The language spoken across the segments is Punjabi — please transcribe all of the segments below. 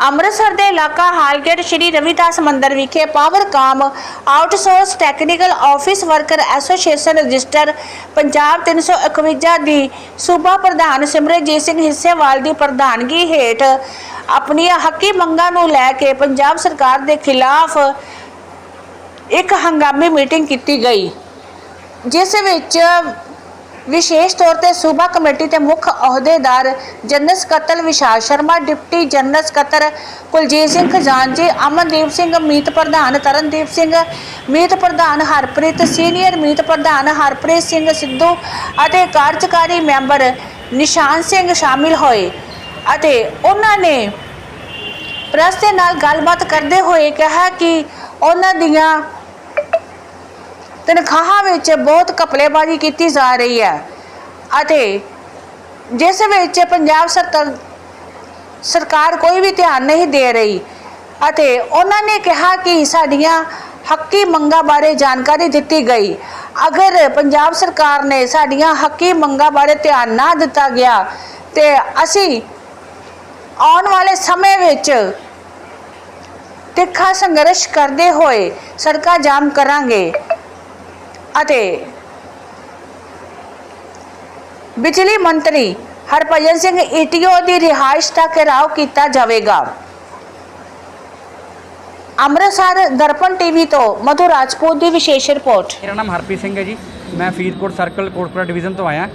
ਅੰਮ੍ਰਿਤਸਰ ਦੇ ਇਲਾਕਾ ਹਾਲਗੇਟ ਸ਼੍ਰੀ ਰਵਿਦਾਸ ਮੰਦਿਰ ਵਿਖੇ Powercom outsource technical office worker association register Punjab 351 ਦੀ ਸੂਬਾ ਪ੍ਰਧਾਨ ਸਿਮਰਜੀਤ ਸਿੰਘ ਹਿੱਸੇਵਾਲ ਦੀ ਪ੍ਰਧਾਨਗੀ ਹੇਠ ਆਪਣੀਆਂ ਹੱਕੀ ਮੰਗਾਂ ਨੂੰ ਲੈ ਕੇ ਪੰਜਾਬ ਸਰਕਾਰ ਦੇ ਖਿਲਾਫ ਇੱਕ ਹੰਗਾਮੀ ਮੀਟਿੰਗ ਕੀਤੀ ਗਈ, ਜਿਸ ਵਿੱਚ ਵਿਸ਼ੇਸ਼ ਤੌਰ ਤੇ ਸੂਬਾ ਕਮੇਟੀ ਦੇ ਮੁੱਖ ਅਹੁਦੇਦਾਰ ਜਨਰਲ ਸਕੱਤਰ ਵਿਸ਼ਾਲ ਸ਼ਰਮਾ, ਡਿਪਟੀ ਜਨਰਲ ਸਕੱਤਰ ਕੁਲਜੀਤ ਸਿੰਘ ਖਜ਼ਾਨਜੀ ਅਮਨਦੀਪ ਸਿੰਘ, ਮੀਤ ਪ੍ਰਧਾਨ ਤਰਨਦੀਪ ਸਿੰਘ, ਮੀਤ ਪ੍ਰਧਾਨ ਹਰਪ੍ਰੀਤ, ਸੀਨੀਅਰ ਮੀਤ ਪ੍ਰਧਾਨ ਹਰਪ੍ਰੀਤ ਸਿੰਘ ਸਿੱਧੂ ਅਤੇ ਕਾਰਜਕਾਰੀ ਮੈਂਬਰ ਨਿਸ਼ਾਨ ਸਿੰਘ ਸ਼ਾਮਿਲ ਹੋਏ ਅਤੇ ਉਹਨਾਂ ਨੇ ਪ੍ਰੈਸ ਦੇ ਨਾਲ ਗੱਲਬਾਤ ਕਰਦੇ ਹੋਏ ਕਿਹਾ ਕਿ ਉਹਨਾਂ ਦੀਆਂ ਤਨਖਾਹਾਂ ਵਿੱਚ ਬਹੁਤ ਘਪਲੇਬਾਜ਼ੀ ਕੀਤੀ ਜਾ ਰਹੀ ਹੈ ਅਤੇ ਜਿਸ ਵਿੱਚ ਪੰਜਾਬ ਸਰਕਾਰ ਸਰਕਾਰ ਕੋਈ ਵੀ ਧਿਆਨ ਨਹੀਂ ਦੇ ਰਹੀ ਅਤੇ ਉਹਨਾਂ ਨੇ ਕਿਹਾ ਕਿ ਸਾਡੀਆਂ ਹੱਕੀ ਮੰਗਾਂ ਬਾਰੇ ਜਾਣਕਾਰੀ ਦਿੱਤੀ ਗਈ। ਅਗਰ ਪੰਜਾਬ ਸਰਕਾਰ ਨੇ ਸਾਡੀਆਂ ਹੱਕੀ ਮੰਗਾਂ ਬਾਰੇ ਧਿਆਨ ਨਾ ਦਿੱਤਾ ਗਿਆ ਤੇ ਅਸੀਂ ਆਉਣ ਵਾਲੇ ਸਮੇਂ ਵਿੱਚ ਤਿੱਖਾ ਸੰਘਰਸ਼ ਕਰਦੇ ਹੋਏ ਸੜਕਾਂ ਜਾਮ ਕਰਾਂਗੇ। ਅਤੇ ਬਿਜਲੀ ਮੰਤਰੀ ਹਰਭਜਨ ਸਿੰਘ ਈਟੀਓ ਦੀ ਰਿਹਾਇਸ਼ ਦਾ ਘਿਰਾਓ ਕੀਤਾ ਜਾਵੇਗਾ। ਅੰਮ੍ਰਿਤਸਰ ਦਰਪਣ ਟੀਵੀ ਤੋਂ ਮਧੂ ਰਾਜਪੂਤ ਦੀ ਵਿਸ਼ੇਸ਼ ਰਿਪੋਰਟ। ਮੇਰਾ ਨਾਮ ਹਰਪ੍ਰੀਤ ਸਿੰਘ ਹੈ ਜੀ। ਮੈਂ ਫਰੀਦਕੋਟ ਸਰਕਲ ਕੋਟਪੁਰਾ ਡਿਵੀਜ਼ਨ ਤੋਂ ਆਇਆ।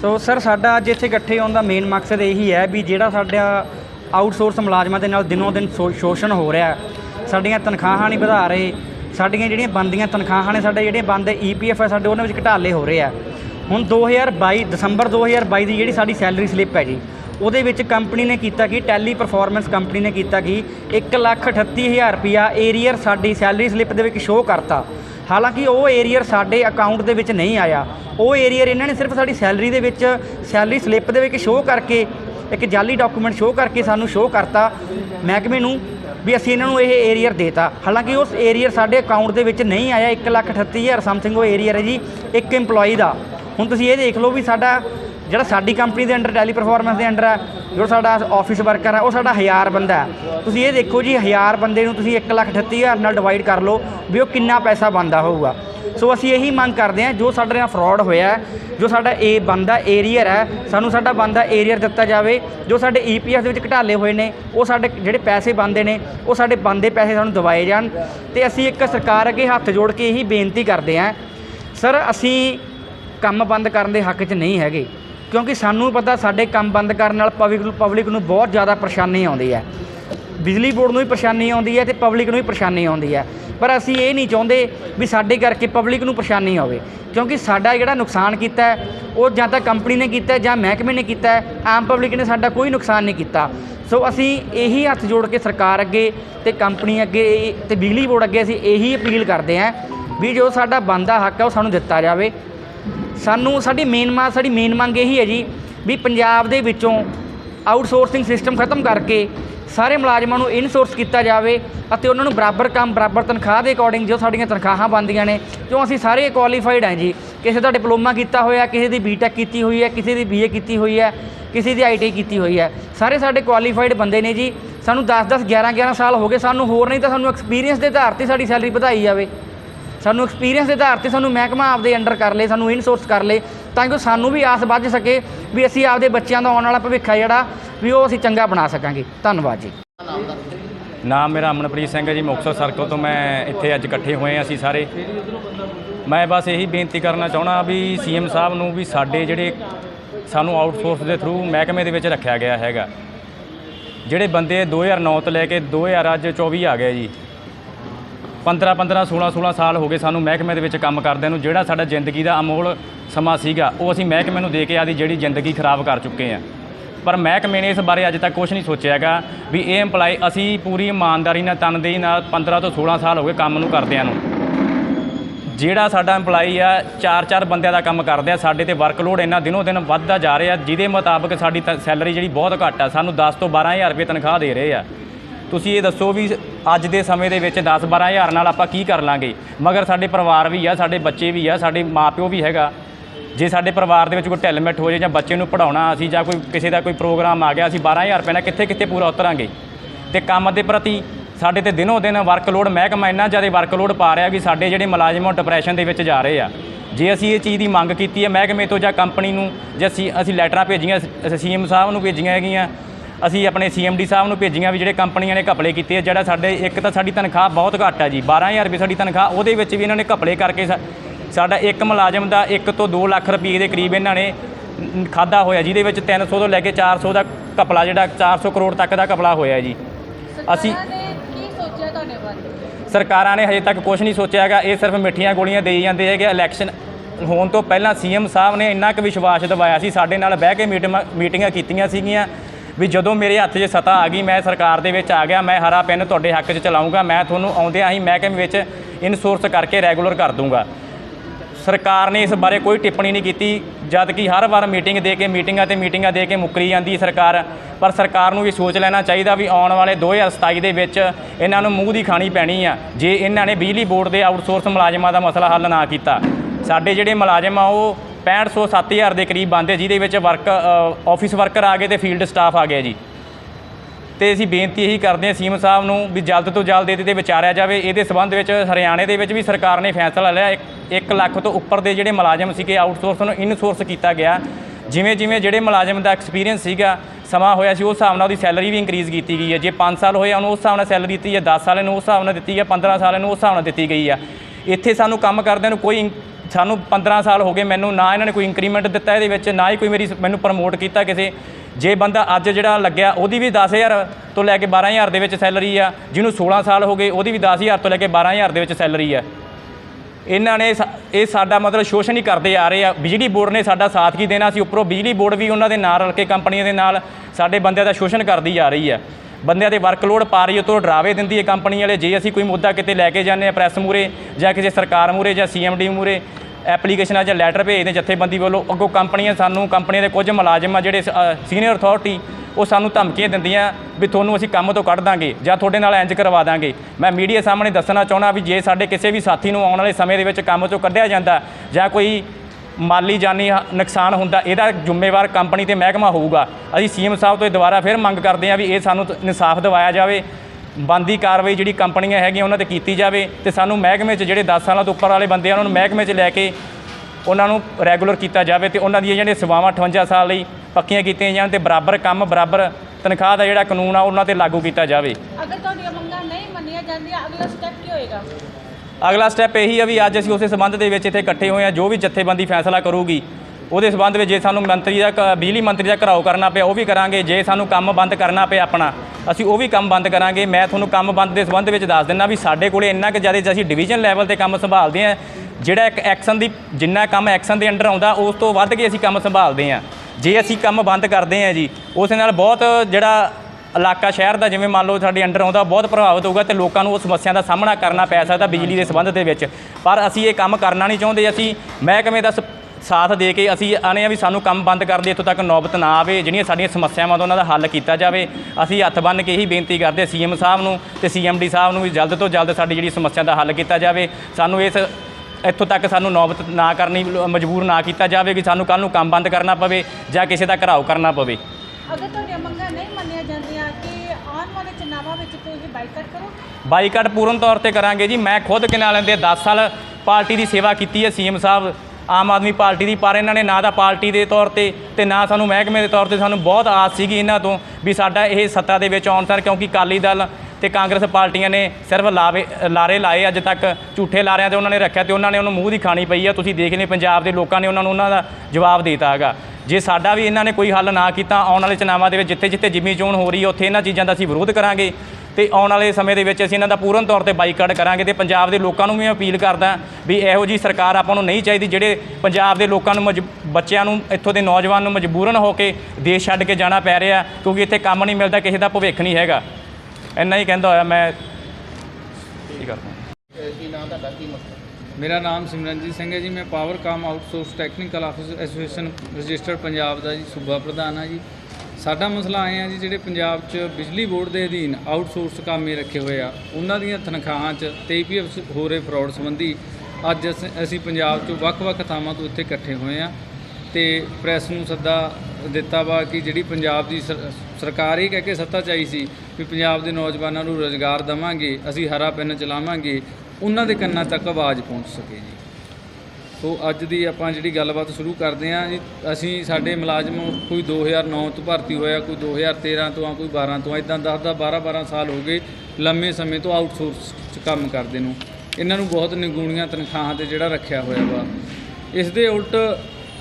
ਸੋ ਸਰ, ਸਾਡਾ ਅੱਜ ਇੱਥੇ ਇਕੱਠੇ ਹੋਣ ਦਾ ਮੇਨ ਮਕਸਦ ਇਹੀ ਹੈ ਵੀ ਜਿਹੜਾ ਸਾਡਾ ਆਊਟਸੋਰਸ ਮੁਲਾਜ਼ਮਾਂ ਦੇ ਨਾਲ ਦਿਨੋਂ ਦਿਨ ਸ਼ੋ- ਸ਼ੋਸ਼ਣ ਹੋ ਰਿਹਾ ਸਾਡੀਆਂ ਤਨਖਾਹਾਂ ਨਹੀਂ ਵਧਾ ਰਹੇ। ਸਾਡੀਆਂ ਜਿਹੜੀਆਂ ਬੰਦੀਆਂ ਤਨਖਾਹਾਂ ਨੇ, ਸਾਡੇ ਜਿਹੜੀਆਂ ਬੰਦ ਈਪੀਐਫ ਹੈ ਸਾਡੇ ਉਹਨਾਂ ਵਿੱਚ ਘਟਾਲੇ ਹੋ ਰਹੇ ਆ। ਹੁਣ 2022 ਦਸੰਬਰ 2022 ਦੀ ਜਿਹੜੀ ਸਾਡੀ ਸੈਲਰੀ ਸਲਿੱਪ ਹੈ ਜੀ, ਉਹਦੇ ਵਿੱਚ ਕੰਪਨੀ ਨੇ ਕੀਤਾ ਕਿ, ਟੈਲੀ ਪਰਫਾਰਮੈਂਸ ਕੰਪਨੀ ਨੇ ਕੀਤਾ ਕਿ 138000 ਰੁਪਿਆ ਏਰੀਅਰ ਸਾਡੀ ਸੈਲਰੀ ਸਲਿੱਪ ਦੇ ਵਿੱਚ ਸ਼ੋਅ ਕਰਤਾ। ਹਾਲਾਂਕਿ ਉਹ ਏਰੀਅਰ ਸਾਡੇ ਅਕਾਊਂਟ ਦੇ ਵਿੱਚ ਨਹੀਂ ਆਇਆ। ਉਹ ਏਰੀਅਰ ਇਹਨਾਂ ਨੇ ਸਿਰਫ ਸਾਡੀ ਸੈਲਰੀ ਦੇ ਵਿੱਚ, ਸੈਲਰੀ ਸਲਿੱਪ ਦੇ ਵਿੱਚ ਸ਼ੋਅ ਕਰਕੇ, ਇੱਕ ਜਾਲੀ ਡਾਕੂਮੈਂਟ ਸ਼ੋਅ ਕਰਕੇ ਸਾਨੂੰ ਸ਼ੋਅ ਕਰਤਾ। ਮਹਿਕਮੇ ਨੂੰ ਵੀ ਅਸੀਂ ਇਹਨਾਂ ਨੂੰ ਇਹ ਏਰੀਅਰ ਦੇਤਾ। ਹਾਲਾਂਕਿ ਉਸ ਏਰੀਅਰ ਸਾਡੇ ਅਕਾਊਂਟ ਦੇ ਵਿੱਚ ਨਹੀਂ ਆਇਆ 138000 ਸਮਥਿੰਗ ਉਹ ਏਰੀਅਰ ਹੈ ਜੀ, ਇੱਕ EMPLOYE ਦਾ। ਹੁਣ ਤੁਸੀਂ ਇਹ ਦੇਖ ਲਓ ਵੀ ਸਾਡਾ ਜਿਹੜਾ ਸਾਡੀ ਕੰਪਨੀ ਦੇ ਅੰਡਰ ਟੈਲੀ ਪਰਫਾਰਮੈਂਸ ਦੇ ਅੰਡਰ ਹੈ ਜੋ ਸਾਡਾ ਆਫਿਸ ਵਰਕਰ ਹੈ ਉਹ ਸਾਡਾ 1000 ਬੰਦਾ ਹੈ। ਤੁਸੀਂ ਇਹ ਦੇਖੋ ਜੀ 1000 ਬੰਦੇ ਨੂੰ ਤੁਸੀਂ 138000 ਨਾਲ ਡਿਵਾਈਡ ਕਰ ਲਓ ਵੀ ਉਹ ਕਿੰਨਾ ਪੈਸਾ ਬਣਦਾ ਹੋਊਗਾ। ਸੋ ਅਸੀਂ ਇਹੀ ਮੰਗ ਕਰਦੇ ਹਾਂ, ਜੋ ਸਾਡੇ ਨਾਲ ਫਰਾਡ ਹੋਇਆ ਜੋ ਸਾਡਾ ਇਹ ਬੰਦਾ ਏਰੀਅਰ ਹੈ, ਸਾਨੂੰ ਸਾਡਾ ਬੰਦਾ ਏਰੀਅਰ ਦਿੱਤਾ ਜਾਵੇ, ਜੋ ਸਾਡੇ ਈਪੀਐਸ ਦੇ ਵਿੱਚ ਘਟਾਲੇ ਹੋਏ ਨੇ, ਉਹ ਸਾਡੇ ਜਿਹੜੇ ਪੈਸੇ ਬੰਦੇ ਨੇ, ਉਹ ਸਾਡੇ ਬੰਦੇ ਪੈਸੇ ਸਾਨੂੰ ਦਵਾਏ ਜਾਣ। ਤੇ ਅਸੀਂ ਇੱਕ ਸਰਕਾਰ ਅੱਗੇ ਹੱਥ ਜੋੜ ਕੇ ਇਹੀ ਬੇਨਤੀ ਕਰਦੇ ਹਾਂ, ਸਰ, ਅਸੀਂ ਕੰਮ ਬੰਦ ਕਰਨ ਦੇ ਹੱਕ 'ਚ ਨਹੀਂ ਹੈਗੇ, ਕਿਉਂਕਿ ਸਾਨੂੰ ਪਤਾ ਸਾਡੇ ਕੰਮ ਬੰਦ ਕਰਨ ਨਾਲ ਪਬਲਿਕ ਨੂੰ ਪਬਲਿਕ ਨੂੰ ਬਹੁਤ ਜ਼ਿਆਦਾ ਪਰੇਸ਼ਾਨੀ ਆਉਂਦੀ ਹੈ। ਬਿਜਲੀ ਬੋਰਡ ਨੂੰ ਵੀ ਪਰੇਸ਼ਾਨੀ ਆਉਂਦੀ ਹੈ ਤੇ ਪਬਲਿਕ ਨੂੰ ਵੀ ਪਰੇਸ਼ਾਨੀ ਆਉਂਦੀ ਹੈ। ਪਰ ਅਸੀਂ ਇਹ ਨਹੀਂ ਚਾਹੁੰਦੇ ਵੀ ਸਾਡੇ ਕਰਕੇ ਪਬਲਿਕ ਨੂੰ ਪਰੇਸ਼ਾਨੀ ਹੋਵੇ ਕਿਉਂਕਿ ਸਾਡਾ ਜਿਹੜਾ ਨੁਕਸਾਨ ਕੀਤਾ ਉਹ ਜਾਂ ਤਾਂ ਕੰਪਨੀ ਨੇ ਕੀਤਾ ਜਾਂ ਮਹਿਕਮੇ ਨੇ ਕੀਤਾ ਆਮ ਪਬਲਿਕ ਨੇ ਸਾਡਾ ਕੋਈ ਨੁਕਸਾਨ ਨਹੀਂ ਕੀਤਾ। ਸੋ ਅਸੀਂ ਇਹੀ ਹੱਥ ਜੋੜ ਕੇ ਸਰਕਾਰ ਅੱਗੇ ਤੇ ਕੰਪਨੀ ਅੱਗੇ ਇਹ- ਤੇ ਬਿਜਲੀ ਬੋਰਡ ਅੱਗੇ ਅਸੀਂ ਇਹੀ ਅਪੀਲ ਕਰਦੇ ਹਾਂ ਵੀ ਜੋ ਸਾਡਾ ਬਣਦਾ ਹੱਕ ਹੈ ਉਹ ਸਾਨੂੰ ਦਿੱਤਾ ਜਾਵੇ। ਸਾਨੂੰ ਸਾਡੀ ਮੇਨ ਮੰਗ ਸਾਡੀ ਮੇਨ ਮੰਗ ਇਹੀ ਹੈ ਜੀ ਵੀ ਪੰਜਾਬ ਦੇ ਵਿੱਚੋਂ ਆਊਟਸੋਰਸਿੰਗ ਸਿਸਟਮ ਖਤਮ ਕਰਕੇ ਸਾਰੇ ਮੁਲਾਜ਼ਮਾਂ ਨੂੰ ਇਨਸੋਰਸ ਕੀਤਾ ਜਾਵੇ ਅਤੇ ਉਹਨਾਂ ਨੂੰ ਬਰਾਬਰ ਕੰਮ, ਬਰਾਬਰ ਤਨਖਾਹ ਦੇ ਅਕੋਰਡਿੰਗ ਜੋ ਸਾਡੀਆਂ ਤਨਖਾਹਾਂ ਬਣਦੀਆਂ ਨੇ ਕਿਉਂ ਅਸੀਂ ਸਾਰੇ ਕੁਆਲੀਫਾਈਡ ਹਾਂ ਜੀ। ਕਿਸੇ ਦਾ ਡਿਪਲੋਮਾ ਕੀਤਾ ਹੋਇਆ, ਕਿਸੇ ਦੀ ਬੀਟੈਕ ਕੀਤੀ ਹੋਈ ਹੈ, ਕਿਸੇ ਦੀ ਬੀਏ ਕੀਤੀ ਹੋਈ ਹੈ, ਕਿਸੇ ਦੀ ਆਈਟੀ ਕੀਤੀ ਹੋਈ ਹੈ। ਸਾਰੇ ਸਾਡੇ ਕੁਆਲੀਫਾਈਡ ਬੰਦੇ ਨੇ ਜੀ। ਸਾਨੂੰ 10-10 11-11 ਸਾਲ ਹੋ ਗਏ, ਸਾਨੂੰ ਹੋਰ ਨਹੀਂ ਤਾਂ ਸਾਨੂੰ ਐਕਸਪੀਰੀਅੰਸ ਦੇ ਆਧਾਰ ਤੇ ਸਾਡੀ ਸੈਲਰੀ ਵਧਾਈ ਜਾਵੇ। ਸਾਨੂੰ ਐਕਸਪੀਰੀਅੰਸ ਦੇ ਆਧਾਰ ਤੇ ਸਾਨੂੰ ਮਹਿਕਮਾ ਆਪਦੇ ਅੰਡਰ ਕਰ ਲੇ, ਸਾਨੂੰ ਇਨਸੋਰਸ ਕਰ ਲੇ। ਤਾਂ ਕਿ ਸਾਨੂੰ ਵੀ ਆਸ ਵੱਝ ਸਕੇ ਵੀ ਅਸੀਂ ਆਪਦੇ ਬੱਚਿਆਂ ਦਾ ਆਉਣ ਵਾਲਾ ਭਵਿੱਖ ਹੈ ਜਿਹੜਾ, ਵੀ ਉਹ ਅਸੀਂ ਚੰਗਾ ਬਣਾ ਸਕਾਂਗੇ। ਧੰਨਵਾਦ ਜੀ। ਨਾਮ ਮੇਰਾ ਅਮਨਪ੍ਰੀਤ ਸਿੰਘ ਹੈ ਜੀ, ਮੁਕਤਸਰ ਸਰਕਲ ਤੋਂ ਮੈਂ ਇੱਥੇ ਅੱਜ ਇਕੱਠੇ ਹੋਏ ਹਾਂ ਅਸੀਂ ਸਾਰੇ। ਮੈਂ ਬਸ ਇਹੀ ਬੇਨਤੀ ਕਰਨਾ ਚਾਹਣਾ ਵੀ ਸੀਐਮ ਸਾਹਿਬ ਨੂੰ ਵੀ ਸਾਡੇ ਜਿਹੜੇ ਸਾਨੂੰ ਆਊਟਸੋਰਸ ਦੇ ਥਰੂ ਮਹਿਕਮੇ ਦੇ ਵਿੱਚ ਰੱਖਿਆ ਗਿਆ ਹੈਗਾ। ਜਿਹੜੇ ਬੰਦੇ 2009 ਤੋਂ ਲੈ ਕੇ 2000 ਅੱਜ 24 ਆ ਗਏ ਜੀ 15 15 16 16 ਸਾਲ ਹੋ ਗਏ ਸਾਨੂੰ ਮਹਿਕਮੇ ਦੇ ਵਿੱਚ ਕੰਮ ਕਰਦਿਆਂ ਨੂੰ। ਜਿਹੜਾ ਸਾਡਾ ਜ਼ਿੰਦਗੀ ਦਾ ਅਮੋਲ ਸਮਾਂ ਸੀਗਾ, ਉਹ ਅਸੀਂ ਮਹਿਕਮੇ ਨੂੰ ਦੇ ਕੇ ਆਦੀ ਜਿਹੜੀ ਜ਼ਿੰਦਗੀ ਖਰਾਬ ਕਰ ਚੁੱਕੇ ਹਾਂ। ਪਰ ਮਹਿਕਮੇ ਨੇ ਇਸ ਬਾਰੇ ਅੱਜ ਤੱਕ ਕੁਝ ਨਹੀਂ ਸੋਚਿਆਗਾ ਵੀ ਇਹ EMPLOYE ਅਸੀਂ ਪੂਰੀ ਇਮਾਨਦਾਰੀ ਨਾਲ, ਤਨਦੇਹੀ ਨਾਲ 15 ਤੋਂ 16 ਸਾਲ ਹੋ ਗਏ ਕੰਮ ਨੂੰ ਕਰਦਿਆਂ ਨੂੰ। ਜਿਹੜਾ ਸਾਡਾ EMPLOYE ਆ, ਚਾਰ ਚਾਰ ਬੰਦਿਆਂ ਦਾ ਕੰਮ ਕਰਦੇ ਆ, ਸਾਡੇ ਤੇ ਵਰਕਲੋਡ ਇੰਨਾ ਦਿਨੋ ਦਿਨ ਵੱਧਦਾ ਜਾ ਰਿਹਾ, ਜਿਹਦੇ ਮੁਤਾਬਕ ਸਾਡੀ ਸੈਲਰੀ ਜਿਹੜੀ ਬਹੁਤ ਘੱਟ ਆ, ਸਾਨੂੰ 10 ਤੋਂ 12000 ਰੁਪਏ ਤਨਖਾਹ ਦੇ ਰਹੇ ਆ। ਤੁਸੀਂ ਇਹ ਦੱਸੋ ਵੀ ਅੱਜ ਦੇ ਸਮੇਂ ਦੇ ਵਿੱਚ 10 12000 ਨਾਲ ਆਪਾਂ ਕੀ ਕਰ ਲਾਂਗੇ? ਮਗਰ ਸਾਡੇ ਪਰਿਵਾਰ ਵੀ ਆ, ਸਾਡੇ ਬੱਚੇ ਵੀ ਆ, ਸਾਡੇ ਮਾਪਿਓ ਵੀ ਹੈਗਾ। ਜੇ ਸਾਡੇ ਪਰਿਵਾਰ ਦੇ ਵਿੱਚ ਕੋਈ ਢਿੱਲ-ਮਿੱਠ ਹੋ ਜਾਏ ਜਾਂ ਬੱਚੇ ਨੂੰ ਪੜਾਉਣਾ ਅਸੀਂ ਜਾਂ ਕੋਈ ਕਿਸੇ ਦਾ ਕੋਈ ਪ੍ਰੋਗਰਾਮ ਆ ਗਿਆ, ਅਸੀਂ 12000 ਰੁਪਏ ਨਾਲ ਕਿੱਥੇ ਕਿੱਥੇ ਪੂਰਾ ਉਤਰਾਂਗੇ? ਤੇ ਕੰਮ ਦੇ ਪ੍ਰਤੀ ਸਾਡੇ ਤੇ ਦਿਨੋ ਦਿਨ ਵਰਕਲੋਡ ਮਹਿਕਮਾ ਇੰਨਾ ਜ਼ਿਆਦਾ ਵਰਕਲੋਡ ਪਾ ਰਿਹਾ ਕਿ ਸਾਡੇ ਜਿਹੜੇ ਮੁਲਾਜ਼ਮ ਉਹ ਡਿਪਰੈਸ਼ਨ ਦੇ ਵਿੱਚ ਜਾ ਰਹੇ ਆ। ਜੇ ਅਸੀਂ ਇਹ ਚੀਜ਼ ਦੀ ਮੰਗ ਕੀਤੀ ਹੈ ਮਹਿਕਮੇ ਤੋਂ ਜਾਂ ਕੰਪਨੀ ਨੂੰ, ਜਾਂ ਅਸੀਂ ਅਸੀਂ ਲੈਟਰਾਂ ਭੇਜੀਆਂ ਸੀਐਮ ਸਾਹਿਬ ਨੂੰ ਭੇਜੀਆਂ ਹੈਗੀਆਂ ਅਸੀਂ ਆਪਣੇ ਸੀਐਮਡੀ ਸਾਹਿਬ ਨੂੰ ਭੇਜੀਆਂ ਵੀ ਜਿਹੜੇ ਕੰਪਨੀਆਂ ਨੇ ਘਪਲੇ ਕੀਤੇ ਆ ਜਿਹੜਾ ਸਾਡੇ ਇੱਕ ਤਾਂ ਸਾਡੀ ਤਨਖਾਹ ਬਹੁਤ ਘੱਟ ਆ ਜੀ 12000 ਰੁਪਏ ਸਾਡੀ ਤਨਖਾਹ ਉਹਦੇ ਵਿੱਚ ਵੀ ਇਹਨਾਂ ਨੇ ਘਪਲੇ ਕਰਕੇ ਸਾਡਾ ਇੱਕ ਮੁਲਾਜ਼ਮ ਦਾ 1 ਤੋਂ 2 ਲੱਖ ਰੁਪਏ ਦੇ ਕਰੀਬ ਇਹਨਾਂ ਨੇ ਖਾਦਾ ਹੋਇਆ ਜਿਹਦੇ ਵਿੱਚ 300 ਤੋਂ ਲੈ ਕੇ 400 ਦਾ ਘਪਲਾ ਜਿਹੜਾ 400 ਕਰੋੜ ਤੱਕ ਦਾ ਘਪਲਾ ਹੋਇਆ ਜੀ। ਅਸੀਂ ਸਰਕਾਰਾਂ ਨੇ ਕੀ ਸੋਚਿਆ ਤੁਹਾਡੇ ਬਾਰੇ? ਸਰਕਾਰਾਂ ਨੇ ਹਜੇ ਤੱਕ ਕੁਝ ਨਹੀਂ ਸੋਚਿਆ ਹੈਗਾ ਇਹ ਸਿਰਫ ਮਿੱਠੀਆਂ ਗੋਲੀਆਂ ਦੇਈ ਜਾਂਦੇ ਹੈਗੇ ਇਲੈਕਸ਼ਨ ਹੋਣ ਤੋਂ ਪਹਿਲਾਂ ਸੀਐਮ ਸਾਹਿਬ ਨੇ ਇੰਨਾ ਕੁ ਵਿਸ਼ਵਾਸ ਦਿਵਾਇਆ ਸੀ ਸਾਡੇ ਨਾਲ ਬਹਿ ਕੇ ਮੀਟਿੰਗਾਂ ਕੀਤੀਆਂ ਸੀਗੀਆਂ ਵੀ ਜਦੋਂ ਮੇਰੇ ਹੱਥ 'ਚ ਸਤਾ ਆ ਗਈ, ਮੈਂ ਸਰਕਾਰ ਦੇ ਵਿੱਚ ਆ ਗਿਆ, ਮੈਂ ਹਰਾ ਪੈਨ ਤੁਹਾਡੇ ਹੱਕ 'ਚ ਚਲਾਉਂਗਾ, ਮੈਂ ਤੁਹਾਨੂੰ ਆਉਂਦਿਆਂ ਹੀ ਮਹਿਕਮੇ ਵਿੱਚ ਇਨਸੋਰਸ ਕਰਕੇ ਰੈਗੂਲਰ ਕਰ ਦੂੰਗਾ। ਸਰਕਾਰ ਨੇ ਇਸ ਬਾਰੇ ਕੋਈ ਟਿੱਪਣੀ ਨਹੀਂ ਕੀਤੀ, ਜਦ ਕਿ ਹਰ ਵਾਰ ਮੀਟਿੰਗ ਦੇ ਕੇ ਮੀਟਿੰਗਾਂ ਤੇ ਮੀਟਿੰਗਾਂ ਦੇ ਕੇ ਮੁੱਕਰੀ ਜਾਂਦੀ ਸਰਕਾਰ। ਪਰ ਸਰਕਾਰ ਨੂੰ ਵੀ ਸੋਚ ਲੈਣਾ ਚਾਹੀਦਾ ਵੀ ਆਉਣ ਵਾਲੇ 2027 ਦੇ ਵਿੱਚ ਇਹਨਾਂ ਨੂੰ ਮੂੰਹ ਦੀ ਖਾਣੀ ਪੈਣੀ ਆ, ਜੇ ਇਹਨਾਂ ਨੇ ਬਿਜਲੀ ਬੋਰਡ ਦੇ ਆਊਟਸੋਰਸ ਮੁਲਾਜ਼ਮਾਂ ਦਾ ਮਸਲਾ ਹੱਲ ਨਾ ਕੀਤਾ। ਸਾਡੇ ਜਿਹੜੇ ਮੁਲਾਜ਼ਮ ਆ, ਉਹ 6500 7000 ਦੇ ਕਰੀਬ ਬੰਦੇ ਜਿਹਦੇ ਵਿੱਚ ਵਰਕ ਆਫਿਸ ਵਰਕਰ ਆ ਗਏ ਤੇ ਫੀਲਡ ਸਟਾਫ ਆ ਗਿਆ ਜੀ। ਤੇ ਅਸੀਂ ਬੇਨਤੀ ਇਹੀ ਕਰਦੇ ਹਾਂ, ਸੀਐਮ ਸਾਹਿਬ ਨੂੰ ਵੀ ਜਲਦ ਤੋਂ ਜਲਦ ਇਹਦੇ ਤੇ ਵਿਚਾਰਿਆ ਜਾਵੇ। ਇਹਦੇ ਸਬੰਧ ਵਿੱਚ ਹਰਿਆਣੇ ਦੇ ਵਿੱਚ ਵੀ ਸਰਕਾਰ ਨੇ ਫੈਸਲਾ ਲਿਆ 1 ਲੱਖ ਤੋਂ ਉੱਪਰ ਦੇ ਜਿਹੜੇ ਮੁਲਾਜ਼ਮ ਸੀਗੇ ਆਊਟਸੋਰਸ ਨੂੰ ਇਨਸੋਰਸ ਕੀਤਾ ਗਿਆ। ਜਿਵੇਂ ਜਿਵੇਂ ਜਿਹੜੇ ਮੁਲਾਜ਼ਮ ਦਾ ਐਕਸਪੀਰੀਅੰਸ ਸੀਗਾ, ਸਮਾਂ ਹੋਇਆ ਸੀ, ਉਸ ਹਿਸਾਬ ਨਾਲ ਉਹਦੀ ਸੈਲਰੀ ਵੀ ਇਨਕਰੀਜ਼ ਕੀਤੀ ਗਈ ਹੈ। ਜੇ 5 ਸਾਲ ਹੋਏ, ਉਹਨੂੰ ਉਸ ਹਿਸਾਬ ਨਾਲ ਸੈਲਰੀ ਦਿੱਤੀ ਹੈ 10 ਸਾਲ ਨੂੰ ਉਸ ਹਿਸਾਬ ਨਾਲ ਦਿੱਤੀ ਹੈ 15 ਸਾਲ ਨੂੰ ਉਸ ਹਿਸਾਬ ਨਾਲ ਦਿੱਤੀ ਗਈ ਆ ਇੱਥੇ ਸਾਨੂੰ ਕੰਮ ਕਰਦਿਆਂ ਨੂੰ ਕੋਈ ਇਨ- ਸਾਨੂੰ 15 ਸਾਲ ਹੋ ਗਏ ਮੈਨੂੰ, ਨਾ ਇਹਨਾਂ ਨੇ ਕੋਈ ਇੰਕਰੀਮੈਂਟ ਦਿੱਤਾ ਇਹਦੇ ਵਿੱਚ, ਨਾ ਹੀ ਕੋਈ ਮੇਰੀ ਮੈਨੂੰ ਪ੍ਰਮੋਟ ਕੀਤਾ ਕਿਸੇ। ਜੇ ਬੰਦਾ ਅੱਜ ਜਿਹੜਾ ਲੱਗਿਆ, ਉਹਦੀ ਵੀ 10000 ਤੋਂ ਲੈ ਕੇ 12000 ਦੇ ਵਿੱਚ ਸੈਲਰੀ ਆ, ਜਿਹਨੂੰ 16 ਸਾਲ ਹੋ ਗਏ, ਉਹਦੀ ਵੀ 10000 ਤੋਂ ਲੈ ਕੇ 12000 ਦੇ ਵਿੱਚ ਸੈਲਰੀ ਆ। ਇਹਨਾਂ ਨੇ ਸਾ- ਇਹ ਸਾਡਾ ਮਤਲਬ ਸ਼ੋਸ਼ਣ ਹੀ ਕਰਦੇ ਆ ਰਹੇ ਆ। ਬਿਜਲੀ ਬੋਰਡ ਨੇ ਸਾਡਾ ਸਾਥ ਕੀ ਦੇਣਾ ਸੀ? ਉੱਪਰੋਂ ਬਿਜਲੀ ਬੋਰਡ ਵੀ ਉਹਨਾਂ ਦੇ ਨਾਲ ਰਲ ਕੇ ਕੰਪਨੀਆਂ ਦੇ ਨਾਲ ਸਾਡੇ ਬੰਦਿਆਂ ਦਾ ਸ਼ੋਸ਼ਣ ਕਰਦੀ ਆ ਰਹੀ ਆ। ਬੰਦਿਆਂ ਦੇ ਵਰਕਲੋਡ ਪਾ ਰਹੀ ਹੈ ਤੋਂ ਡਰਾਵੇ ਦਿੰਦੀ ਹੈ ਕੰਪਨੀ ਵਾਲੇ। ਜੇ ਅਸੀਂ ਕੋਈ ਮੁੱਦਾ ਕਿਤੇ ਲੈ ਕੇ ਜਾਂਦੇ ਆ ਪ੍ਰੈਸ ਮੂਰੇ ਜਾਂ ਕਿਸੇ ਸਰਕਾਰ ਮੂਰੇ ਜਾਂ ਸੀਐਮਡੀ ਮੂਰੇ ਐਪਲੀਕੇਸ਼ਨਾਂ ਜਾਂ ਲੈਟਰ ਭੇਜਦੇ ਜਥੇਬੰਦੀ ਵੱਲੋਂ। ਅੱਗੋਂ ਕੰਪਨੀਆਂ ਸਾਨੂੰ, ਕੰਪਨੀਆਂ ਦੇ ਕੁਝ ਮੁਲਾਜ਼ਮ ਆ ਜਿਹੜੇ ਸੀਨੀਅਰ ਅਥਾਰਟੀ ਉਹ ਸਾਨੂੰ ਧਮਕੀਆਂ ਦਿੰਦੀਆਂ ਵੀ ਤੁਹਾਨੂੰ ਅਸੀਂ ਕੰਮ ਤੋਂ ਕੱਢ ਦਾਂਗੇ ਜਾਂ ਤੁਹਾਡੇ ਨਾਲ ਇੰਜ ਕਰਵਾ ਦਾਂਗੇ। ਮੈਂ ਮੀਡੀਆ ਸਾਹਮਣੇ ਦੱਸਣਾ ਚਾਹੁੰਦਾ ਵੀ ਜੇ ਸਾਡੇ ਕਿਸੇ ਵੀ ਸਾਥੀ ਨੂੰ ਆਉਣ ਵਾਲੇ ਸਮੇਂ ਦੇ ਵਿੱਚ ਕੰਮ ਤੋਂ ਕੱਢਿਆ ਜਾਂਦਾ ਜਾਂ ਕੋਈ ਮਾਲੀ ਜਾਨੀ ਨੁਕਸਾਨ ਹੁੰਦਾ, ਇਹਦਾ ਜ਼ਿੰਮੇਵਾਰ ਕੰਪਨੀ ਤੇ ਮਹਿਕਮਾ ਹੋਊਗਾ। ਅਸੀਂ ਸੀਐਮ ਸਾਹਿਬ ਤੋਂ ਦੁਬਾਰਾ ਫਿਰ ਮੰਗ ਕਰਦੇ ਹਾਂ ਵੀ ਇਹ ਸਾਨੂੰ ਇਨਸਾਫ ਦਿਵਾਇਆ ਜਾਵੇ। ਬੰਦੀ ਕਾਰਵਾਈ ਜਿਹੜੀ ਕੰਪਨੀਆਂ ਹੈਗੀਆਂ ਉਹਨਾਂ ਤੇ ਕੀਤੀ ਜਾਵੇ ਤੇ ਸਾਨੂੰ ਮਹਿਕਮੇ 'ਚ ਜਿਹੜੇ 10 ਸਾਲਾਂ ਤੋਂ ਉੱਪਰ ਵਾਲੇ ਬੰਦੇ ਆ ਉਹਨਾਂ ਨੂੰ ਮਹਿਕਮੇ 'ਚ ਲੈ ਕੇ ਉਹਨਾਂ ਨੂੰ ਰੈਗੂਲਰ ਕੀਤਾ ਜਾਵੇ ਤੇ ਉਹਨਾਂ ਦੀਆਂ ਜਿਹੜੀਆਂ ਸੇਵਾਵਾਂ 58 ਸਾਲ ਲਈ ਪੱਕੀਆਂ ਕੀਤੀਆਂ ਜਾਣ ਤੇ ਬਰਾਬਰ ਕੰਮ ਬਰਾਬਰ ਤਨਖਾਹ ਦਾ ਜਿਹੜਾ ਕਾਨੂੰਨ ਆ ਉਹਨਾਂ ਤੇ ਲਾਗੂ ਕੀਤਾ ਜਾਵੇ। ਅਗਰ ਤੁਹਾਡੀਆਂ ਮੰਗਾਂ ਨਹੀਂ ਮੰਨੀਆਂ ਜਾਂਦੀਆਂ ਅਗਲਾ ਸਟੈਪ ਕੀ ਹੋਏਗਾ? ਅਗਲਾ ਸਟੈਪ ਇਹੀ ਆ ਵੀ ਅੱਜ ਅਸੀਂ ਉਸੇ ਸੰਬੰਧ ਦੇ ਵਿੱਚ ਇੱਥੇ ਇਕੱਠੇ ਹੋਏ ਆ ਜੋ ਵੀ ਜਥੇਬੰਦੀ ਫੈਸਲਾ ਕਰੂਗੀ ਉਹਦੇ ਸੰਬੰਧ ਵਿੱਚ ਜੇ ਸਾਨੂੰ ਮੰਤਰੀ ਦਾ ਬਿਜਲੀ ਮੰਤਰੀ ਦਾ ਘਰਾਓ ਕਰਨਾ ਪਿਆ ਉਹ ਵੀ ਕਰਾਂਗੇ। ਜੇ ਸਾਨੂੰ ਕੰਮ ਬੰਦ ਕਰਨਾ ਪਿਆ ਆਪਣਾ ਅਸੀਂ ਉਹ ਵੀ ਕੰਮ ਬੰਦ ਕਰਾਂਗੇ। ਮੈਂ ਤੁਹਾਨੂੰ ਕੰਮ ਬੰਦ ਦੇ ਸੰਬੰਧ ਵਿੱਚ ਦੱਸ ਦਿੰਦਾ ਵੀ ਸਾਡੇ ਕੋਲੇ ਇੰਨਾ ਕਿ ਜ਼ਿਆਦਾ ਅਸੀਂ ਡਿਵੀਜ਼ਨ ਲੈਵਲ ਤੇ ਕੰਮ ਸੰਭਾਲਦੇ ਆ ਜਿਹੜਾ ਇੱਕ ਐਕਸ਼ਨ ਦੀ ਜਿੰਨਾ ਕੰਮ ਐਕਸ਼ਨ ਦੇ ਅੰਡਰ ਆਉਂਦਾ ਉਸ ਤੋਂ ਵੱਧ ਕੇ ਅਸੀਂ ਕੰਮ ਸੰਭਾਲਦੇ ਆ ਜੇ ਅਸੀਂ ਕੰਮ ਬੰਦ ਕਰਦੇ ਆ ਜੀ ਉਸ ਨਾਲ ਬਹੁਤ ਜਿਹੜਾ ਇਲਾਕਾ ਸ਼ਹਿਰ ਦਾ ਜਿਵੇਂ ਮੰਨ ਲਓ ਸਾਡੇ ਅੰਡਰ ਆਉਂਦਾ ਬਹੁਤ ਪ੍ਰਭਾਵਿਤ ਹੋਊਗਾ ਤੇ ਲੋਕਾਂ ਨੂੰ ਉਹ ਸਮੱਸਿਆ ਦਾ ਸਾਹਮਣਾ ਕਰਨਾ ਪੈ ਸਕਦਾ ਬਿਜਲੀ ਦੇ ਸੰਬੰਧ ਦੇ ਵਿੱਚ। ਪਰ ਅਸੀਂ ਇਹ ਕੰਮ ਕਰਨਾ ਨਹੀਂ ਚਾਹੁੰਦੇ। ਅਸੀਂ ਮਹਿਕਮੇ ਦਾ ਸਾਥ ਦੇ ਕੇ ਅਸੀਂ ਆਨੇ ਆ ਵੀ ਸਾਨੂੰ ਕੰਮ ਬੰਦ ਕਰਨ ਦੀ ਇੱਥੋਂ ਤੱਕ ਨੌਬਤ ਨਾ ਆਵੇ ਜਿਹੜੀਆਂ ਸਾਡੀਆਂ ਸਮੱਸਿਆਵਾਂ ਤੋਂ ਉਹਨਾਂ ਦਾ ਹੱਲ ਕੀਤਾ ਜਾਵੇ। ਅਸੀਂ ਹੱਥ ਬੰਨ੍ਹ ਕੇ ਇਹੀ ਬੇਨਤੀ ਕਰਦੇ ਸੀਐਮ ਸਾਹਿਬ ਨੂੰ ਤੇ ਸੀਐਮਡੀ ਸਾਹਿਬ ਨੂੰ ਵੀ ਜਲਦ ਤੋਂ ਜਲਦ ਸਾਡੀ ਜਿਹੜੀ ਸਮੱਸਿਆ ਦਾ ਹੱਲ ਕੀਤਾ ਜਾਵੇ। ਸਾਨੂੰ ਇਸ ਇੱਥੋਂ ਤੱਕ ਸਾਨੂੰ ਨੌਬਤ ਨਾ ਕਰਨੀ ਮਜਬੂਰ ਨਾ ਕੀਤਾ ਜਾਵੇ ਕਿ ਸਾਨੂੰ ਕੱਲ ਨੂੰ ਕੰਮ ਬੰਦ ਕਰਨਾ ਪਵੇ ਜਾਂ ਕਿਸੇ ਦਾ ਘਰਾਓ ਕਰਨਾ ਪਵੇ। ਅਗਰ ਤੁਹਾਡੀਆਂ ਮੰਗਾਂ ਨਹੀਂ ਮੰਨੀਆਂ ਜਾਂਦੀਆਂ ਕਿ ਆਉਣ ਵਾਲੇ ਚੁਣਾਵਾਂ ਵਿੱਚ ਤੁਸੀਂ ਬਾਈਕਾਟ ਕਰੋ? ਬਾਈਕਾਟ ਪੂਰਨ ਤੌਰ ਤੇ ਕਰਾਂਗੇ ਜੀ। ਮੈਂ ਖੁਦ ਕਿਨਾਂ ਲੈਂਦੇ 10 ਸਾਲ ਪਾਰਟੀ ਦੀ ਸੇਵਾ ਕੀਤੀ ਹੈ ਸੀਐਮ ਸਾਹਿਬ। ਆਮ ਆਦਮੀ ਪਾਰਟੀ ਦੀ, ਪਰ ਇਹਨਾਂ ਨੇ ਨਾ ਤਾਂ ਪਾਰਟੀ ਦੇ ਤੌਰ ਤੇ ਤੇ ਨਾ ਸਾਨੂੰ ਮਹਿਕਮੇ ਦੇ ਤੌਰ ਤੇ ਸਾਨੂੰ ਬਹੁਤ ਆਸ ਸੀਗੀ ਇਹਨਾਂ ਤੋਂ ਵੀ ਸਾਡਾ ਇਹ ਸੱਤਾ ਦੇ ਵਿੱਚ ਆਉਣ ਸਰ ਕਿਉਂਕਿ ਅਕਾਲੀ ਦਲ ਤੇ ਕਾਂਗਰਸ ਪਾਰਟੀਆਂ ਨੇ ਸਿਰਫ ਲਾਵੇ, ਲਾਰੇ ਲਾਏ ਅੱਜ ਤੱਕ, ਝੂਠੇ ਲਾਰਿਆਂ ਤੇ ਉਹਨਾਂ ਨੇ ਰੱਖਿਆ ਤੇ ਉਹਨਾਂ ਨੇ ਉਹਨੂੰ ਮੂੰਹ ਦੀ ਖਾਣੀ ਪਈ ਆ। ਤੁਸੀਂ ਦੇਖ ਲਿਓ ਪੰਜਾਬ ਦੇ ਲੋਕਾਂ ਨੇ ਉਹਨਾਂ ਨੂੰ ਉਹਨਾਂ ਦਾ ਜਵਾਬ ਦਿੱਤਾ ਹੈਗਾ। ਜੇ ਸਾਡਾ ਵੀ ਇਹਨਾਂ ਨੇ ਕੋਈ ਹੱਲ ਨਾ ਕੀਤਾ, ਆਉਣ ਵਾਲੇ ਚੁਣਾਵਾਂ ਦੇ ਵਿੱਚ ਜਿੱਥੇ ਜਿੱਥੇ ਜਿਮੀ ਚੋਣ ਹੋ ਰਹੀ ਹੈ ਉੱਥੇ ਇਹਨਾਂ ਚੀਜ਼ਾਂ ਦਾ ਅਸੀਂ ਵਿਰੋਧ ਕਰਾਂਗੇ। ਤੇ ਆਉਣ ਵਾਲੇ ਸਮੇਂ ਦੇ ਵਿੱਚ ਅਸੀਂ ਇਹਨਾਂ ਦਾ ਪੂਰਨ ਤੌਰ ਤੇ ਬਾਈਕਾਟ ਕਰਾਂਗੇ ਤੇ ਪੰਜਾਬ ਦੇ ਲੋਕਾਂ ਨੂੰ ਵੀ ਮੈਂ ਅਪੀਲ ਕਰਦਾ ਵੀ ਇਹੋ ਜੀ ਸਰਕਾਰ ਆਪਾਂ ਨੂੰ ਨਹੀਂ ਚਾਹੀਦੀ ਜਿਹੜੇ ਪੰਜਾਬ ਦੇ ਲੋਕਾਂ ਨੂੰ ਮਜ- ਬੱਚਿਆਂ ਨੂੰ ਇੱਥੋਂ ਦੇ ਨੌਜਵਾਨ ਨੂੰ ਮਜਬੂਰਨ ਹੋ ਕੇ ਦੇਸ਼ ਛੱਡ ਕੇ ਜਾਣਾ ਪੈ ਰਿਹਾ ਕਿਉਂਕਿ ਇੱਥੇ ਕੰਮ ਨਹੀਂ ਮਿਲਦਾ ਕਿਸੇ ਦਾ ਭਵਿੱਖ ਨਹੀਂ ਹੈਗਾ। ਇੰਨਾ ਹੀ ਕਹਿੰਦਾ ਹੋਇਆ ਮੈਂ। ਕੀ ਕਰਦਾ ਮੇਰਾ ਨਾਮ ਸਿਮਰਨਜੀਤ ਸਿੰਘ ਹੈ ਜੀ। ਮੈਂ Powercom outsource technical office association registered Punjab ਦਾ ਜੀ ਸੂਬਾ ਪ੍ਰਧਾਨ ਆ ਜੀ। ਸਾਡਾ ਮਸਲਾ ਆਏ ਆ ਜੀ, ਜਿਹੜੇ ਪੰਜਾਬ 'ਚ ਬਿਜਲੀ ਬੋਰਡ ਦੇ ਅਧੀਨ ਆਊਟਸੋਰਸ ਕਾਮੇ ਰੱਖੇ ਹੋਏ ਆ, ਉਹਨਾਂ ਦੀਆਂ ਤਨਖਾਹਾਂ 'ਚ ਤੇ ਈਪੀਐਫ ਹੋ ਰਹੇ ਫਰਾਡ ਸੰਬੰਧੀ ਅੱਜ ਅਸੀਂ- ਅਸੀਂ ਪੰਜਾਬ 'ਚੋਂ ਵੱਖ-ਵੱਖ ਥਾਵਾਂ ਤੋਂ ਇੱਥੇ ਇਕੱਠੇ ਹੋਏ ਆ ਤੇ ਪ੍ਰੈਸ ਨੂੰ ਸੱਦਾ ਦਿੱਤਾ ਵਾ ਕਿ ਜਿਹੜੀ ਪੰਜਾਬ ਦੀ ਸਰ- ਸਰਕਾਰ ਇਹ ਕਹਿ ਕੇ ਸੱਤਾ 'ਚ ਆਈ ਸੀ ਵੀ ਪੰਜਾਬ ਦੇ ਨੌਜਵਾਨਾਂ ਨੂੰ ਰੋਜ਼ਗਾਰ ਦੇਵਾਂਗੇ, ਅਸੀਂ ਹਰਾ ਪੈਨ ਚਲਾਵਾਂਗੇ, ਉਹਨਾਂ ਦੇ ਕੰਨਾਂ ਤੱਕ ਆਵਾਜ਼ ਪਹੁੰਚ ਸਕੇ ਜੀ। ਸੋ ਅੱਜ ਦੀ ਆਪਾਂ ਜਿਹੜੀ ਗੱਲਬਾਤ ਸ਼ੁਰੂ ਕਰਦੇ ਹਾਂ ਜੀ, ਅਸੀਂ ਸਾਡੇ ਮੁਲਾਜ਼ਮ ਕੋਈ 2009 ਤੋਂ ਭਰਤੀ ਹੋਇਆ, ਕੋਈ 2013 ਤੋਂ ਆ, ਕੋਈ 12 ਤੋਂ ਇਦਾਂ 10 ਦਾ 12 12 ਸਾਲ ਹੋ ਗਏ ਲੰਮੇ ਸਮੇਂ ਤੋਂ ਆਊਟਸੋਰਸ 'ਚ ਕੰਮ ਕਰਦੇ ਨੂੰ। ਇਹਨਾਂ ਨੂੰ ਬਹੁਤ ਨਿਗੂਣੀਆਂ ਤਨਖਾਹਾਂ ਤੇ ਜਿਹੜਾ ਰੱਖਿਆ ਹੋਇਆ ਵਾ। ਇਸ ਦੇ ਉਲਟ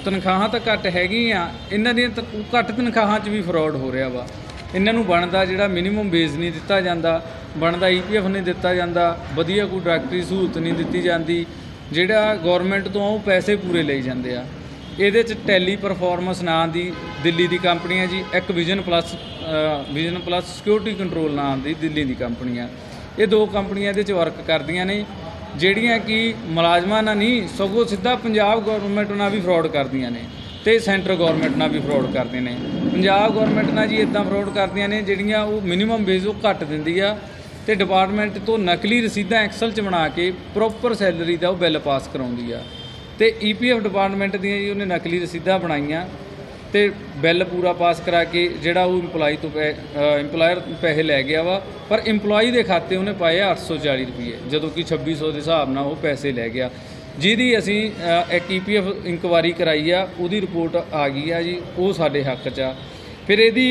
ਤਨਖਾਹਾਂ ਤਾਂ ਘੱਟ ਹੈਗੀਆਂ, ਇਹਨਾਂ ਦੀਆਂ ਤਾਂ ਘੱਟ ਤਨਖਾਹਾਂ 'ਚ ਵੀ ਫਰਾਡ ਹੋ ਰਿਹਾ ਵਾ। ਇਹਨਾਂ ਨੂੰ ਬਣਦਾ ਜਿਹੜਾ ਮਿਨੀਮਮ ਬੇਸ ਨਹੀਂ ਦਿੱਤਾ ਜਾਂਦਾ, ਬਣਦਾ ਈਪੀਐਫ ਨਹੀਂ ਦਿੱਤਾ ਜਾਂਦਾ, ਵਧੀਆ ਕੋਈ ਡਾਕਟਰੀ ਸਹੂਲਤ ਨਹੀਂ ਦਿੱਤੀ ਜਾਂਦੀ ਜਿਹੜਾ ਗਵਰਨਮੈਂਟ ਤੋਂ ਆ ਉਹ ਪੈਸੇ ਪੂਰੇ ਲਈ ਜਾਂਦੇ ਆ। ਇਹਦੇ 'ਚ ਟੈਲੀ ਪਰਫਾਰਮੈਂਸ ਨਾਂ ਦੀ ਦਿੱਲੀ ਦੀ ਕੰਪਨੀ ਹੈ ਜੀ, ਇੱਕ vision plus vision plus security control ਨਾਂ ਦੀ ਦਿੱਲੀ ਦੀ ਕੰਪਨੀ ਆ। ਇਹ ਦੋ ਕੰਪਨੀਆਂ ਇਹਦੇ 'ਚ ਵਰਕ ਕਰਦੀਆਂ ਨੇ। ਜਿਹੜੀਆਂ ਕਿ ਮੁਲਾਜ਼ਮਾਂ ਨਾਲ ਨਹੀਂ, ਸਗੋਂ ਸਿੱਧਾ ਪੰਜਾਬ ਗਵਰਨਮੈਂਟ ਨਾਲ ਵੀ ਫਰਾਡ ਕਰਦੀਆਂ ਨੇ ਤੇ ਸੈਂਟਰ ਗਵਰਨਮੈਂਟ ਨਾਲ ਵੀ ਫਰਾਡ ਕਰਦੇ ਨੇ। ਪੰਜਾਬ ਗਵਰਨਮੈਂਟ ਨਾਲ ਜੀ ਇਦਾਂ ਫਰਾਡ ਕਰਦੀਆਂ ਨੇ, ਜਿਹੜੀਆਂ ਉਹ ਮਿਨੀਮਮ ਬੇਸ ਉਹ ਘੱਟ ਦਿੰਦੀ ਆ। ਤੇ ਡਿਪਾਰਟਮੈਂਟ ਤੋਂ ਨਕਲੀ ਰਸੀਦਾਂ ਐਕਸਲ 'ਚ ਬਣਾ ਕੇ ਪ੍ਰੋਪਰ ਸੈਲਰੀ ਦਾ ਉਹ ਬਿੱਲ ਪਾਸ ਕਰਾਉਂਦੀ ਆ। ਤੇ ਈਪੀਐਫ ਡਿਪਾਰਟਮੈਂਟ ਦੀਆਂ ਜੀ ਉਹਨੇ ਨਕਲੀ ਰਸੀਦਾਂ ਬਣਾਈਆਂ ਤੇ ਬਿੱਲ ਪੂਰਾ ਪਾਸ ਕਰਾ ਕੇ ਜਿਹੜਾ ਉਹ EMPLOYE ਤੋਂ EMPLOYER ਪੈਸੇ ਲੈ ਗਿਆ ਵਾ ਪਰ EMPLOYEE ਦੇ ਖਾਤੇ ਉਹਨੇ ਪਾਏ ਆ 840 ਰੁਪਏ ਜਦੋਂ ਕਿ 2600 ਦੇ ਹਿਸਾਬ ਨਾਲ ਉਹ ਪੈਸੇ ਲੈ ਗਿਆ। ਜਿਹਦੀ ਅਸੀਂ ਅ, ਇੱਕ ਈਪੀਐਫ ਇਨਕੁਆਰੀ ਕਰਾਈ ਆ ਉਹਦੀ ਰਿਪੋਰਟ ਆ ਗਈ ਆ ਜੀ ਉਹ ਸਾਡੇ ਹੱਕ 'ਚ ਆ। ਫਿਰ ਇਹਦੀ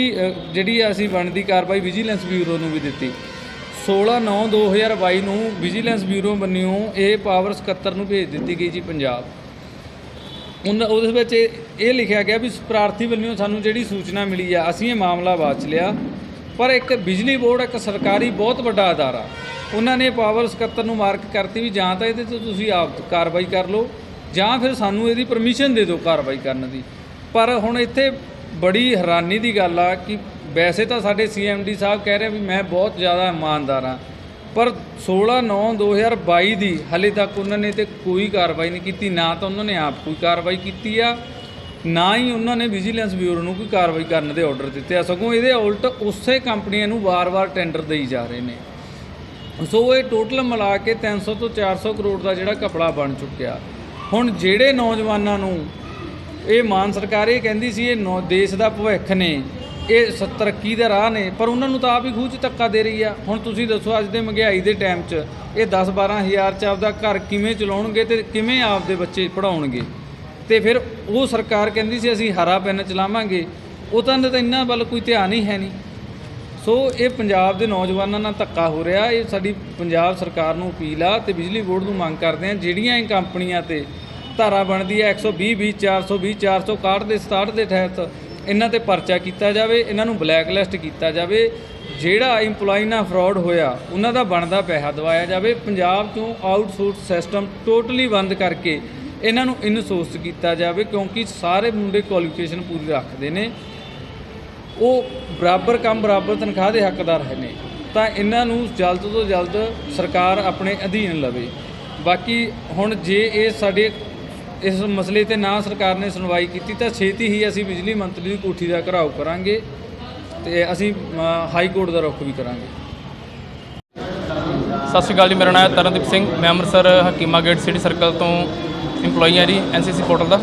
ਜਿਹੜੀ ਅਸੀਂ ਬਣਦੀ ਕਾਰਵਾਈ ਵਿਜੀਲੈਂਸ ਬਿਊਰੋ ਨੂੰ ਵੀ ਦਿੱਤੀ। 16/9/2022 ਨੂੰ ਵਿਜੀਲੈਂਸ ਬਿਊਰੋ ਬੰਨਿਓ ਇਹ ਪਾਵਰ 77 ਨੂੰ ਭੇਜ ਦਿੱਤੀ ਗਈ ਜੀ ਪੰਜਾਬ। ਉਹਨਾਂ ਉਹਦੇ ਵਿੱਚ ਇਹ ਲਿਖਿਆ ਗਿਆ ਵੀ ਪ੍ਰਾਰਥੀ ਵੱਲੋਂ ਸਾਨੂੰ ਜਿਹੜੀ ਸੂਚਨਾ ਮਿਲੀ ਆ, ਅਸੀਂ ਇਹ ਮਾਮਲਾ ਬਾਅਦ ਲਿਆ। ਪਰ ਇੱਕ ਬਿਜਲੀ ਬੋਰਡ, ਇੱਕ ਸਰਕਾਰੀ ਬਹੁਤ ਵੱਡਾ ਅਦਾਰਾ, ਉਹਨਾਂ ਨੇ ਪਾਵਰ 77 ਨੂੰ ਮਾਰਕ ਕਰਤੀ ਵੀ ਜਾਂ ਤਾਂ ਇਹਦੇ ਤੇ ਤੁਸੀਂ ਆਪ ਕਾਰਵਾਈ ਕਰ ਲਓ, ਜਾਂ ਫਿਰ ਸਾਨੂੰ ਇਹਦੀ ਪਰਮਿਸ਼ਨ ਦੇ ਦਿਓ ਕਾਰਵਾਈ ਕਰਨ ਦੀ। ਪਰ ਹੁਣ ਇੱਥੇ ਬੜੀ ਹੈਰਾਨੀ ਦੀ ਗੱਲ ਆ ਕਿ ਵੈਸੇ ਤਾਂ ਸਾਡੇ ਸੀਐਮਡੀ ਸਾਹਿਬ ਕਹਿ ਰਹੇ ਵੀ ਮੈਂ ਬਹੁਤ ਜ਼ਿਆਦਾ ਇਮਾਨਦਾਰ ਹਾਂ, ਪਰ 16/9/2022 ਦੀ ਹਲੇ ਤੱਕ ਉਹਨਾਂ ਨੇ ਤੇ ਕੋਈ ਕਾਰਵਾਈ ਨਹੀਂ ਕੀਤੀ, ਨਾ ਤਾਂ ਉਹਨਾਂ ਨੇ ਆਪ ਕੋਈ ਕਾਰਵਾਈ ਕੀਤੀ ਆ, ਨਾ ਹੀ ਉਹਨਾਂ ਨੇ ਵਿਜੀਲੈਂਸ ਬਿਊਰੋ ਨੂੰ ਕੋਈ ਕਾਰਵਾਈ ਕਰਨ ਦੇ ਆਰਡਰ ਦਿੱਤੇ ਆ, ਸਗੋਂ ਇਹਦੇ ਉਲਟ ਉਸੇ ਕੰਪਨੀਆਂ ਨੂੰ ਵਾਰ-ਵਾਰ ਟੈਂਡਰ ਦੇਈ ਜਾ ਰਹੇ ਨੇ। ਸੋ ਇਹ ਟੋਟਲ ਮਿਲਾ ਕੇ 300 ਤੋਂ 400 ਕਰੋੜ ਦਾ ਜਿਹੜਾ ਕਪੜਾ ਬਣ ਚੁੱਕਿਆ। ਹੁਣ ਜਿਹੜੇ ਨੌਜਵਾਨਾਂ ਨੂੰ ਇਹ ਮਾਨ ਸਰਕਾਰ ਇਹ ਕਹਿੰਦੀ ਸੀ, ਇਹ ਨੌ ਦੇਸ਼ ਦਾ ਭਵਿੱਖ ਨੇ ਇਹ ਸ- ਤਰੱਕੀ ਦੇ ਰਾਹ ਨੇ, ਪਰ ਉਹਨਾਂ ਨੂੰ ਤਾਂ ਆਪ ਹੀ ਖੂਹ 'ਚ ਧੱਕਾ ਦੇ ਰਹੀ ਆ। ਹੁਣ ਤੁਸੀਂ ਦੱਸੋ ਅੱਜ ਦੇ ਮਹਿੰਗਾਈ ਦੇ ਟਾਈਮ 'ਚ ਇਹ 10 12 ਹਜ਼ਾਰ 'ਚ ਆਪਦਾ ਘਰ ਕਿਵੇਂ ਚਲਾਉਣਗੇ ਤੇ ਕਿਵੇਂ ਆਪਦੇ ਬੱਚੇ ਪੜਾਉਣਗੇ ਤੇ ਫਿਰ ਉਹ ਸਰਕਾਰ ਕਹਿੰਦੀ ਸੀ ਅਸੀਂ ਹਰਾ ਪੈਨ ਚਲਾਵਾਂਗੇ, ਉਹ ਤਾਂ ਤਾਂ ਇੰਨਾ ਵੱਲ ਕੋਈ ਧਿਆਨ ਹੀ ਹੈ ਨਹੀਂ। ਸੋ ਇਹ ਪੰਜਾਬ ਦੇ ਨੌਜਵਾਨਾਂ ਨਾਲ ਧੱਕਾ ਹੋ ਰਿਹਾ, ਇਹ ਸਾਡੀ ਪੰਜਾਬ ਸਰਕਾਰ ਨੂੰ ਅਪੀਲ ਆ ਤੇ ਬਿਜਲੀ ਬੋਰਡ ਨੂੰ ਮੰਗ ਕਰਦੇ ਆ ਜਿਹੜੀਆਂ ਇਹ ਕੰਪਨੀਆਂ ਤੇ ਧਾਰਾ ਬਣਦੀ ਹੈ 120 20 420 461 ਦੇ 67 ਦੇ ਤਹਿਤ ਇਹਨਾਂ ਤੇ ਪਰਚਾ ਕੀਤਾ ਜਾਵੇ, ਇਹਨਾਂ ਨੂੰ ਬਲੈਕਲਿਸਟ ਕੀਤਾ ਜਾਵੇ, ਜਿਹੜਾ EMPLOYE ਨਾਲ ਫਰਾਡ ਹੋਇਆ, ਉਹਨਾਂ ਦਾ ਬਣਦਾ ਪੈਸਾ ਦਵਾਇਆ ਜਾਵੇ। ਪੰਜਾਬ ਤੋਂ ਆਊਟਸੋਰਸ ਸਿਸਟਮ ਟੋਟਲੀ ਬੰਦ ਕਰਕੇ ਇਹਨਾਂ ਨੂੰ ਇਨਸੋਰਸ ਕੀਤਾ ਜਾਵੇ, ਕਿਉਂਕਿ ਸਾਰੇ ਮੁੰਡੇ ਕੁਆਲੀਫਿਕੇਸ਼ਨ ਪੂਰੀ ਰੱਖਦੇ ਨੇ। ਉਹ ਬਰਾਬਰ ਕੰਮ, ਬਰਾਬਰ ਤਨਖਾਹ ਦੇ ਹੱਕਦਾਰ ਹੈ ਨੇ। ਤਾਂ ਇਹਨਾਂ ਨੂੰ ਜਲਦ ਤੋਂ ਜਲਦ ਸਰਕਾਰ ਆਪਣੇ ਅਧੀਨ ਲਵੇ। ਬਾਕੀ ਹੁਣ ਜੇ ਇਹ ਸਾਡੇ ਇਸ ਮਸਲੇ ਤੇ ਨਾ ਸਰਕਾਰ ਨੇ ਸੁਣਵਾਈ ਕੀਤੀ ਤਾਂ ਛੇਤੀ ਹੀ ਅਸੀਂ ਬਿਜਲੀ ਮੰਤਰੀ ਦੀ ਕੋਠੀ ਦਾ ਘਰਾਓ ਕਰਾਂਗੇ ਤੇ ਅਸੀਂ ਹਾਈ ਕੋਰਟ ਦਾ ਰੁਖ ਵੀ ਕਰਾਂਗੇ। ਸਤਿ ਸ਼੍ਰੀ ਅਕਾਲ ਜੀ, ਮੇਰਾ ਨਾਮ ਹੈ ਤਰਨਦੀਪ ਸਿੰਘ। ਮੈਂ Amritsar Hakima gate city circle ਤੋਂ EMPLOYE ਹਾਂ ਜੀ ਐਨਸੀਸੀ ਪੋਰਟਲ ਦਾ।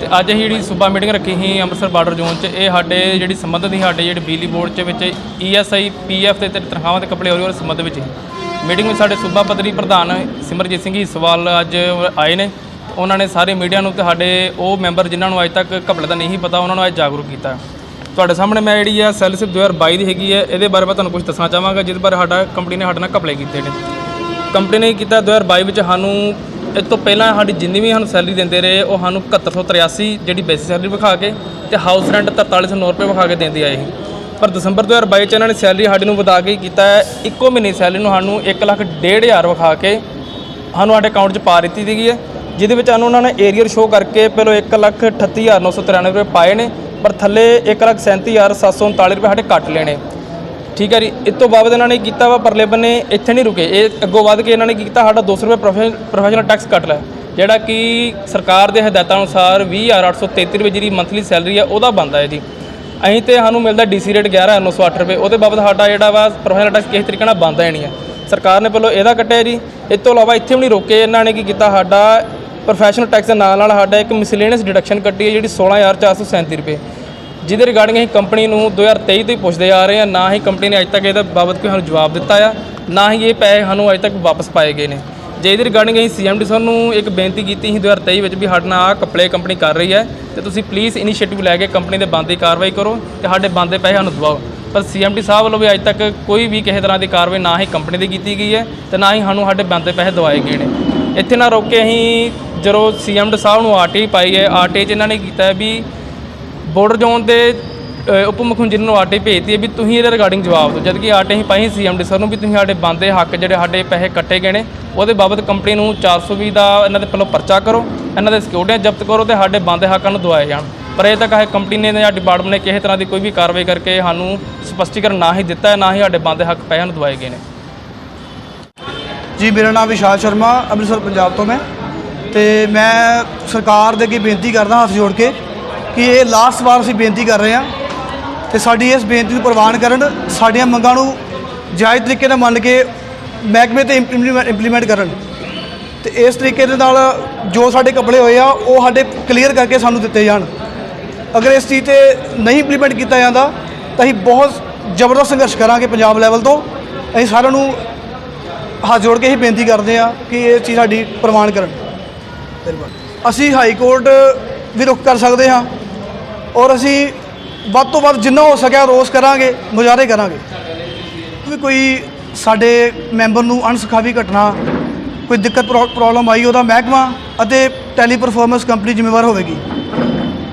ਤੇ ਅੱਜ ਅਸੀਂ ਜਿਹੜੀ ਸੂਬਾ ਮੀਟਿੰਗ ਰੱਖੀ ਸੀ ਅੰਮ੍ਰਿਤਸਰ ਬਾਰਡਰ ਜ਼ੋਨ 'ਚ, ਇਹ ਸਾਡੇ ਜਿਹੜੀ ਸੰਬੰਧ ਦੀ ਸਾਡੇ ਜਿਹੜੇ ਬਿਜਲੀ ਬੋਰਡ 'ਚ ਵਿੱਚ ESI PF ਤੇ ਤੇ ਤਨਖਾਹਾਂ ਦੇ ਕਪੜੇ ਹੋ ਉਹਦੇ ਸੰਬੰਧ ਵਿੱਚ ਸੀ ਮੀਟਿੰਗ ਵਿੱਚ ਸਾਡੇ ਸੂਬਾ ਪੱਧਰੀ ਪ੍ਰਧਾਨ ਸਿਮਰਜੀਤ ਸਿੰਘ ਹੀਸਵਾਲ ਅੱਜ ਆਏ ਨੇ। ਉਹਨਾਂ ਨੇ ਸਾਰੇ ਮੀਡੀਆ ਨੂੰ ਤੇ ਸਾਡੇ ਉਹ ਮੈਂਬਰ ਜਿਨ੍ਹਾਂ ਨੂੰ ਅੱਜ ਤੱਕ ਘਪਲੇ ਦਾ ਨਹੀਂ ਪਤਾ, ਉਹਨਾਂ ਨੂੰ ਅੱਜ ਜਾਗਰੂਕ ਕੀਤਾ। ਤੁਹਾਡੇ ਸਾਹਮਣੇ ਮੈਂ ਜਿਹੜੀ ਆ ਸੈਲਸਿਪ 2022 ਦੀ ਹੈਗੀ ਹੈ ਇਹਦੇ ਬਾਰੇ ਮੈਂ ਤੁਹਾਨੂੰ ਕੁਝ ਦੱਸਣਾ ਚਾਹਾਂਗਾ, ਜਿਹਦੇ ਬਾਰੇ ਸਾਡਾ ਕੰਪਨੀ ਨੇ ਸਾਡੇ ਨਾਲ ਘਪਲੇ ਕੀਤੇ ਨੇ। ਕੰਪਨੀ ਨੇ ਕੀਤਾ 2022 ਵਿੱਚ ਸਾਨੂੰ ਇਸ ਤੋਂ ਪਹਿਲਾਂ ਸਾਡੀ ਜਿੰਨੀ ਵੀ ਸਾਨੂੰ ਸੈਲਰੀ ਦਿੰਦੇ ਰਹੇ, ਉਹ ਸਾਨੂੰ 7183 ਜਿਹੜੀ ਬੇਸਿਕ ਸੈਲਰੀ ਵਿਖਾ ਕੇ ਤੇ ਹਾਊਸ ਰੈਂਟ 4309 ਰੁਪਏ ਵਿਖਾ ਕੇ ਦਿੰਦੇ ਆਏ ਸੀ। ਪਰ ਦਸੰਬਰ 2022 ਚ ਇਹਨਾਂ ਨੇ ਸੈਲਰੀ ਸਾਡੀ ਨੂੰ ਵਧਾ ਕੇ ਕੀਤਾ ਇੱਕੋ ਮਹੀਨੇ ਸੈਲਰੀ ਨੂੰ ਸਾਨੂੰ 1 ਲੱਖ ਡੇਢ ਹਜ਼ਾਰ ਵਿਖਾ ਕੇ ਸਾਨੂੰ ਸਾਡੇ ਅਕਾਊਂਟ 'ਚ ਪਾ ਦਿੱਤੀ ਸੀਗੀ ਹੈ। ਜਿਹਦੇ ਵਿੱਚ ਸਾਨੂੰ ਉਹਨਾਂ ਨੇ ਏਰੀਅਰ ਸ਼ੋਅ ਕਰਕੇ ਪਹਿਲਾਂ 1 ਲੱਖ 38993 ਰੁਪਏ ਪਾਏ ਨੇ, ਪਰ ਥੱਲੇ 1 ਲੱਖ 37739 ਰੁਪਏ ਸਾਡੇ ਕੱਟ ਲੈਣੇ ਠੀਕ ਹੈ ਜੀ, ਇਸ ਤੋਂ ਬਾਅਦ ਇਹਨਾਂ ਨੇ ਕੀਤਾ ਵਾ ਪਰਲੇ ਬੰਨੇ ਇੱਥੇ ਨਹੀਂ ਰੁਕੇ। ਇਹ ਅੱਗੋਂ ਵੱਧ ਕੇ ਇਹਨਾਂ ਨੇ ਕੀ ਕੀਤਾ, ਸਾਡਾ 200 ਰੁਪਏ ਪ੍ਰੋਫੈਸ਼ਨਲ ਟੈਕਸ ਕੱਟ ਲਿਆ। ਜਿਹੜਾ ਕਿ ਸਰਕਾਰ ਦੇ ਹਦਾਇਤਾਂ ਅਨੁਸਾਰ 20833 ਰੁਪਏ ਜਿਹੜੀ ਮੰਥਲੀ ਸੈਲਰੀ ਹੈ ਉਹਦਾ ਬਣਦਾ ਹੈ ਜੀ। ਅਸੀਂ ਤੇ ਸਾਨੂੰ ਮਿਲਦਾ ਡੀਸੀ ਰੇਟ 11908 ਰੁਪਏ, ਉਹਦੇ ਬਾਬਤ ਸਾਡਾ ਜਿਹੜਾ ਵਾ ਪ੍ਰੋਫੈਸ਼ਨਲ ਟੈਕਸ ਕਿਸੇ ਤਰੀਕੇ ਨਾਲ ਬਣਦਾ ਹੀ ਨਹੀਂ ਹੈ। ਸਰਕਾਰ ਨੇ ਪਹਿਲਾਂ ਇਹਦਾ ਕੱਟਿਆ ਜੀ। ਇਸ ਤੋਂ ਇਲਾਵਾ ਇੱਥੇ ਵੀ ਨਹੀਂ ਰੋਕੇ, ਇਹਨਾਂ ਨੇ ਕੀ ਕੀਤਾ, ਸਾਡਾ ਪ੍ਰੋਫੈਸ਼ਨਲ ਟੈਕਸ ਦੇ ਨਾਲ ਨਾਲ ਸਾਡਾ ਇੱਕ ਮਿਸਲੇਨੀਅਸ ਡਿਡਕਸ਼ਨ ਕੱਟੀ ਹੈ ਜਿਹੜੀ 16437 ਰੁਪਏ। ਜਿਹਦੇ ਰਿਗਾਰਡਿੰਗ ਅਸੀਂ ਕੰਪਨੀ ਨੂੰ 2023 ਤੋਂ ਹੀ ਪੁੱਛਦੇ ਆ ਰਹੇ ਹਾਂ, ਨਾ ਹੀ ਕੰਪਨੀ ਨੇ ਅਜੇ ਤੱਕ ਇਹਦਾ ਬਾਬਤ ਕੋਈ ਸਾਨੂੰ ਜਵਾਬ ਦਿੱਤਾ ਆ, ਨਾ ਹੀ ਇਹ ਪੈਸੇ ਸਾਨੂੰ ਅਜੇ ਤੱਕ ਵਾਪਸ ਪਾਏ ਗਏ ਨੇ। ਜੇ ਇਹਦੇ ਰਿਗਾਰਡਿੰਗ ਅਸੀਂ ਸੀਐਮਡੀ ਸਰ ਨੂੰ ਇੱਕ ਬੇਨਤੀ ਕੀਤੀ ਸੀ 2023 ਵਿੱਚ ਵੀ ਸਾਡੇ ਨਾਲ ਆਹ ਕੱਪੜੇ ਕੰਪਨੀ ਕਰ ਰਹੀ ਹੈ, ਤੇ ਤੁਸੀਂ ਪਲੀਜ਼ ਇਨੀਸ਼ੀਏਟਿਵ ਲੈ ਕੇ ਕੰਪਨੀ ਦੇ ਬੰਦ ਕਾਰਵਾਈ ਕਰੋ ਤੇ ਸਾਡੇ ਬੰਦ ਪੈਸੇ ਸਾਨੂੰ ਦਿਵਾਓ। ਪਰ ਸੀਐਮਡੀ ਸਾਹਿਬ ਵੱਲੋਂ ਵੀ ਅਜੇ ਤੱਕ ਕੋਈ ਵੀ ਕਿਸੇ ਤਰ੍ਹਾਂ ਦੀ ਕਾਰਵਾਈ ਨਾ ਹੀ ਕੰਪਨੀ ਦੀ ਕੀਤੀ ਗਈ ਹੈ ਤੇ ਨਾ ਹੀ ਸਾਨੂੰ ਸਾਡੇ ਬੰਦ ਪੈਸੇ ਦਵਾਏ ਗਏ ਨੇ। ਇੱਥੇ ਨਾ ਰੋਕ ਕੇ ਅਸੀਂ ਜਦੋਂ ਸੀਐਮਡੀ ਸਾਹਿਬ ਨੂੰ ਆਰਟੀ ਪਾਈ ਹੈ, ਆਰਟੀ 'ਚ ਇਹਨਾਂ ਨੇ ਕੀਤਾ ਵੀ ਬਾਰਡਰ ਜ਼ੋਨ ਦੇ ਉਪ ਮੁੱਖ ਮੰਤਰੀ ਨੂੰ ਆਰਟੀ ਭੇਜਤੀ ਹੈ ਵੀ ਤੁਸੀਂ ਇਹਦੇ ਰਿਗਾਰਡਿੰਗ ਜਵਾਬ ਦਿਓ। ਜਦ ਕਿ ਆਰਟੀ ਅਸੀਂ ਪਾਈ ਸੀਐਮਡੀ ਸਰ ਨੂੰ ਵੀ ਤੁਸੀਂ ਸਾਡੇ ਬੰਦੇ ਹੱਕ ਜਿਹੜੇ ਸਾਡੇ ਪੈਸੇ ਕੱਟੇ ਗਏ ਨੇ, ਉਹਦੇ ਬਾਬਤ ਕੰਪਨੀ ਨੂੰ 420 ਦਾ ਇਹਨਾਂ ਦੇ ਪਹਿਲਾਂ ਪਰਚਾ ਕਰੋ, ਇਹਨਾਂ ਦੇ ਸਿਕਿਉਰਟੀਆਂ ਜ਼ਬਤ ਕਰੋ ਤੇ ਸਾਡੇ ਬੰਦੇ ਹੱਕਾਂ ਨੂੰ ਦਵਾਏ ਜਾਣ। ਪਰ ਇਹ ਤੱਕ ਇਹ ਕੰਪਨੀ ਨੇ ਜਾਂ ਡਿਪਾਰਟਮੈਂਟ ਨੇ ਕਿਸੇ ਤਰ੍ਹਾਂ ਦੀ ਕੋਈ ਵੀ ਕਾਰਵਾਈ ਕਰਕੇ ਸਾਨੂੰ ਸਪਸ਼ਟੀਕਰਨ ਨਾ ਹੀ ਦਿੱਤਾ ਹੈ ਨਾ ਹੀ ਸਾਡੇ ਬੰਦੇ ਹੱਕ ਪੈਸਿਆਂ ਨੂੰ ਦਵਾਏ ਗਏ ਨੇ। ਜੀ, ਮੇਰਾ ਨਾਮ ਵਿਸ਼ਾਲ ਸ਼ਰਮਾ, ਅੰਮ੍ਰਿਤਸਰ, ਪੰਜਾਬ ਤੋਂ ਮੈਂ। ਤੇ ਮੈਂ ਸਰਕਾਰ ਦੇ ਅੱਗੇ ਬੇਨਤੀ ਕਰਦਾ ਹੱਥ ਜੋੜ ਕੇ ਕਿ ਇਹ ਲਾਸਟ ਵਾਰ ਅਸੀਂ ਬੇਨਤੀ ਕਰ ਰਹੇ ਹਾਂ ਤੇ ਸਾਡੀ ਇਸ ਬੇਨਤੀ ਨੂੰ ਪ੍ਰਵਾਨ ਕਰਨ, ਸਾਡੀਆਂ ਮੰਗਾਂ ਨੂੰ ਜਾਇਜ਼ ਤਰੀਕੇ ਨਾਲ ਮੰਨ ਕੇ ਮਹਿਕਮੇ ਤੇ ਇੰਪਲੀਮੈਂਟ ਕਰਨ। ਤੇ ਇਸ ਤਰੀਕੇ ਦੇ ਨਾਲ ਜੋ ਸਾਡੇ ਕੱਪੜੇ ਹੋਏ ਆ, ਉਹ ਸਾਡੇ ਕਲੀਅਰ ਕਰਕੇ ਸਾਨੂੰ ਦਿੱਤੇ ਜਾਣ। ਅਗਰ ਇਸ ਚੀਜ਼ ਤੇ ਨਹੀਂ ਇੰਪਲੀਮੈਂਟ ਕੀਤਾ ਜਾਂਦਾ, ਤਾਂ ਅਸੀਂ ਬਹੁਤ ਜ਼ਬਰਦਸਤ ਸੰਘਰਸ਼ ਕਰਾਂਗੇ ਪੰਜਾਬ ਲੈਵਲ ਤੋਂ। ਅਸੀਂ ਸਾਰਿਆਂ ਨੂੰ ਹੱਥ ਜੋੜ ਕੇ ਹੀ ਬੇਨਤੀ ਕਰਦੇ ਆ ਕਿ ਇਹ ਚੀਜ਼ ਸਾਡੀ ਪ੍ਰਵਾਨ ਕਰਨ। ਅਸੀਂ ਹਾਈ ਕੋਰਟ ਵੀ ਰੁਕ ਕਰ ਸਕਦੇ ਹਾਂ ਔਰ ਅਸੀਂ ਵੱਧ ਤੋਂ ਵੱਧ ਜਿੰਨਾ ਹੋ ਸਕਿਆ ਰੋਸ ਕਰਾਂਗੇ, ਮੁਜ਼ਾਹਰੇ ਕਰਾਂਗੇ। ਵੀ ਕੋਈ ਸਾਡੇ ਮੈਂਬਰ ਨੂੰ ਅਣਸੁਖਾਵੀ ਘਟਨਾ, ਕੋਈ ਦਿੱਕਤ ਪ੍ਰੋ- ਪ੍ਰੋਬਲਮ ਆਈ ਉਹਦਾ ਮਹਿਕਮਾ ਅਤੇ ਟੈਲੀ ਪਰਫਾਰਮੈਂਸ ਕੰਪਨੀ ਜ਼ਿੰਮੇਵਾਰ ਹੋਵੇਗੀ।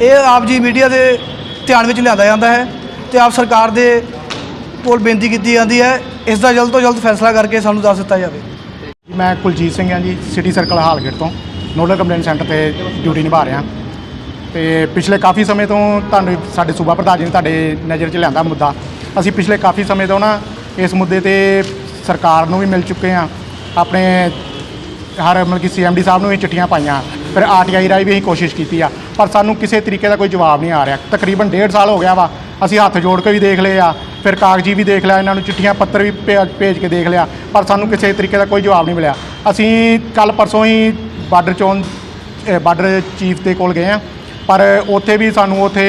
ਇਹ ਆਪ ਜੀ ਮੀਡੀਆ ਦੇ ਧਿਆਨ ਵਿੱਚ ਲਿਆਂਦਾ ਜਾਂਦਾ ਹੈ ਤੇ ਆਪ ਸਰਕਾਰ ਦੇ ਕੋਲ ਬੇਨਤੀ ਕੀਤੀ ਜਾਂਦੀ ਹੈ, ਇਸ ਦਾ ਜਲਦ ਤੋਂ ਜਲਦ ਫੈਸਲਾ ਕਰਕੇ ਸਾਨੂੰ ਦੱਸ ਦਿੱਤਾ ਜਾਵੇ। ਮੈਂ ਕੁਲਜੀਤ ਸਿੰਘ ਹਾਂ ਜੀ ਸਿਟੀ ਸਰਕਲ ਹਾਲਗੇਟ ਤੋਂ। ਨੋਡਲ ਕੰਪਲੇਂਟ ਸੈਂਟਰ ਤੇ ਡਿਊਟੀ ਨਿਭਾ ਰਿਹਾ। ਤੇ ਪਿਛਲੇ ਕਾਫੀ ਸਮੇਂ ਤੋਂ ਤੁਹਾਨੂੰ ਸਾਡੇ ਸੂਬਾ ਪ੍ਰਧਾਨ ਜੀ ਨੇ ਤੁਹਾਡੇ ਨਜ਼ਰ 'ਚ ਲਿਆਂਦਾ ਮੁੱਦਾ। ਅਸੀਂ ਪਿਛਲੇ ਕਾਫੀ ਸਮੇਂ ਤੋਂ ਨਾ ਇਸ ਮੁੱਦੇ ਤੇ ਸਰਕਾਰ ਨੂੰ ਵੀ ਮਿਲ ਚੁੱਕੇ ਹਾਂ। ਆਪਣੇ ਹਰ ਮਤਲਬ ਕਿ ਸੀਐਮਡੀ ਸਾਹਿਬ ਨੂੰ ਵੀ ਚਿੱਠੀਆਂ ਪਾਈਆਂ। ਫਿਰ ਆਰਟੀਆਈ ਰਾਹੀਂ ਵੀ ਅਸੀਂ ਕੋਸ਼ਿਸ਼ ਕੀਤੀ ਆ। ਪਰ ਸਾਨੂੰ ਕਿਸੇ ਤਰੀਕੇ ਦਾ ਕੋਈ ਜਵਾਬ ਨਹੀਂ ਆ ਰਿਹਾ। ਤਕਰੀਬਨ ਡੇਢ ਸਾਲ ਹੋ ਗਿਆ ਵਾ। ਅਸੀਂ ਹੱਥ ਜੋੜ ਕੇ ਵੀ ਦੇਖ ਲਏ ਆ। ਫਿਰ ਕਾਗਜ਼ੀ ਵੀ ਦੇਖ ਲਿਆ, ਇਹਨਾਂ ਨੂੰ ਚਿੱਠੀਆਂ ਪੱਤਰ ਵੀ ਭੇ- ਭੇਜ ਕੇ ਦੇਖ ਲਿਆ। ਪਰ ਸਾਨੂੰ ਕਿਸੇ ਤਰੀਕੇ ਦਾ ਕੋਈ ਜਵਾਬ ਨਹੀਂ ਮਿਲਿਆ। ਅਸੀਂ ਕੱਲ ਪਰਸੋਂ ਹੀ ਬਾਰਡਰ ਚੋਣ ਅ, ਬਾਰਡਰ ਚੀਫ ਦੇ ਕੋਲ ਗਏ ਆ। ਪਰ ਉੱਥੇ ਵੀ ਸਾਨੂੰ ਉੱਥੇ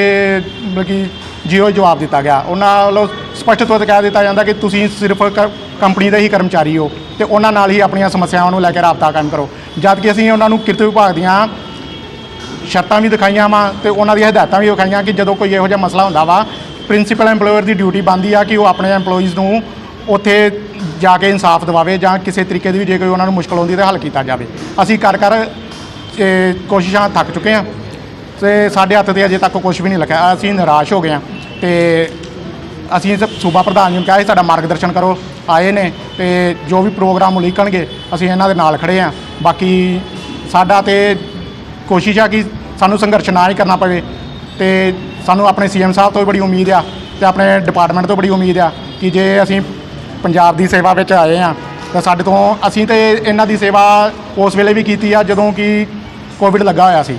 ਮਤਲਬ ਕਿ ਜੀਓ ਜਵਾਬ ਦਿੱਤਾ ਗਿਆ। ਉਹਨਾਂ ਵੱਲੋਂ ਸਪਸ਼ਟ ਤੌਰ ਤੇ ਕਹਿ ਦਿੱਤਾ ਜਾਂਦਾ ਕਿ ਤੁਸੀਂ ਸਿਰਫ ਕ- ਕੰਪਨੀ ਦੇ ਹੀ ਕਰਮਚਾਰੀ ਹੋ ਤੇ ਉਹਨਾਂ ਨਾਲ ਹੀ ਆਪਣੀਆਂ ਸਮੱਸਿਆਵਾਂ ਨੂੰ ਲੈ ਕੇ ਰਾਬਤਾ ਕਾਇਮ ਕਰੋ। ਜਦ ਕਿ ਅਸੀਂ ਉਹਨਾਂ ਨੂੰ ਕਿਰਤ ਵਿਭਾਗ ਦੀਆਂ ਸ਼ਰਤਾਂ ਵੀ ਦਿਖਾਈਆਂ ਵਾ ਤੇ ਉਹਨਾਂ ਦੀਆਂ ਹਦਾਇਤਾਂ ਵੀ ਵਿਖਾਈਆਂ ਕਿ ਜਦੋਂ ਕੋਈ ਇਹੋ ਜਿਹਾ ਮਸਲਾ ਹੁੰਦਾ ਵਾ ਪ੍ਰਿੰਸੀਪਲ EMPLOYER ਦੀ ਡਿਊਟੀ ਬਣਦੀ ਆ ਕਿ ਉਹ ਆਪਣੇ EMPLOYEES ਨੂੰ ਉੱਥੇ ਜਾ ਕੇ ਇਨਸਾਫ ਦਿਵਾਵੇ ਜਾਂ ਕਿਸੇ ਤਰੀਕੇ ਦੀ ਵੀ ਜੇ ਕੋਈ ਉਹਨਾਂ ਨੂੰ ਮੁਸ਼ਕਲ ਆਉਂਦੀ ਤਾਂ ਹੱਲ ਕੀਤਾ ਜਾਵੇ। ਅਸੀਂ ਕਰ ਕਰ ਇਹ ਕੋਸ਼ਿਸ਼ਾਂ ਥੱਕ ਚੁੱਕੇ ਹਾਂ ਤੇ ਸਾਡੇ ਹੱਥ ਤੇ ਅਜੇ ਤੱਕ ਕੁਝ ਵੀ ਨਹੀਂ ਲੱਗਾ। ਅਸੀਂ ਨਿਰਾਸ਼ ਹੋ ਗਏ ਹਾਂ ਤੇ ਅਸੀਂ ਇਸ ਸੂਬਾ ਪ੍ਰਧਾਨ ਜੀ ਨੂੰ ਕਿਹਾ ਸੀ, ਸਾਡਾ ਮਾਰਗਦਰਸ਼ਨ ਕਰੋ। ਆਏ ਨੇ ਤੇ ਜੋ ਵੀ ਪ੍ਰੋਗਰਾਮ ਉਲੀਕਣਗੇ, ਅਸੀਂ ਇਹਨਾਂ ਦੇ ਨਾਲ ਖੜੇ ਹਾਂ। ਬਾਕੀ ਸਾਡਾ ਤੇ ਕੋਸ਼ਿਸ਼ ਆ ਕਿ ਸਾਨੂੰ ਸੰਘਰਸ਼ ਨਾ ਹੀ ਕਰਨਾ ਪਵੇ ਤੇ ਸਾਨੂੰ ਆਪਣੇ ਸੀਐਮ ਸਾਹਿਬ ਤੋਂ ਵੀ ਬੜੀ ਉਮੀਦ ਆ ਤੇ ਆਪਣੇ ਡਿਪਾਰਟਮੈਂਟ ਤੋਂ ਬੜੀ ਉਮੀਦ ਆ ਕਿ ਜੇ ਅਸੀਂ ਪੰਜਾਬ ਦੀ ਸੇਵਾ ਵਿੱਚ ਆਏ ਆ ਤਾਂ ਸਾਡੇ ਤੋਂ ਅਸੀਂ ਤੇ ਇਹਨਾਂ ਦੀ ਸੇਵਾ ਉਸ ਵੇਲੇ ਵੀ ਕੀਤੀ ਆ, ਜਦੋਂ ਕਿ ਕੋਵਿਡ ਲੱਗਾ ਹੋਇਆ ਸੀ।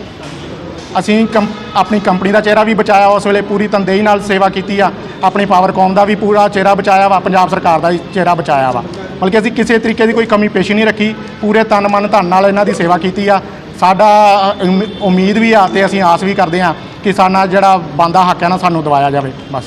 ਅਸੀਂ ਕੰਪ ਆਪਣੀ ਕੰਪਨੀ ਦਾ ਚਿਹਰਾ ਵੀ ਬਚਾਇਆ, ਉਸ ਵੇਲੇ ਪੂਰੀ ਤਨਦੇਹੀ ਨਾਲ ਸੇਵਾ ਕੀਤੀ ਆ। ਆਪਣੀ ਪਾਵਰਕੌਮ ਦਾ ਵੀ ਪੂਰਾ ਚਿਹਰਾ ਬਚਾਇਆ ਵਾ, ਪੰਜਾਬ ਸਰਕਾਰ ਦਾ ਚਿਹਰਾ ਬਚਾਇਆ ਵਾ। ਬਲਕਿ ਅਸੀਂ ਕਿਸੇ ਤਰੀਕੇ ਦੀ ਕੋਈ ਕਮੀ ਪੇਸ਼ੀ ਨਹੀਂ ਰੱਖੀ, ਪੂਰੇ ਤਨ ਮਨ ਧਨ ਨਾਲ ਇਹਨਾਂ ਦੀ ਸੇਵਾ ਕੀਤੀ ਆ। ਸਾਡਾ ਉਮੀਦ ਵੀ ਆ ਤੇ ਅਸੀਂ ਆਸ ਵੀ ਕਰਦੇ ਆ ਕਿ ਸਾਡਾ ਜਿਹੜਾ ਬੰਦਾ ਹੱਕ ਹੈ ਨਾ, ਸਾਨੂੰ ਦਵਾਇਆ ਜਾਵੇ। ਬਸ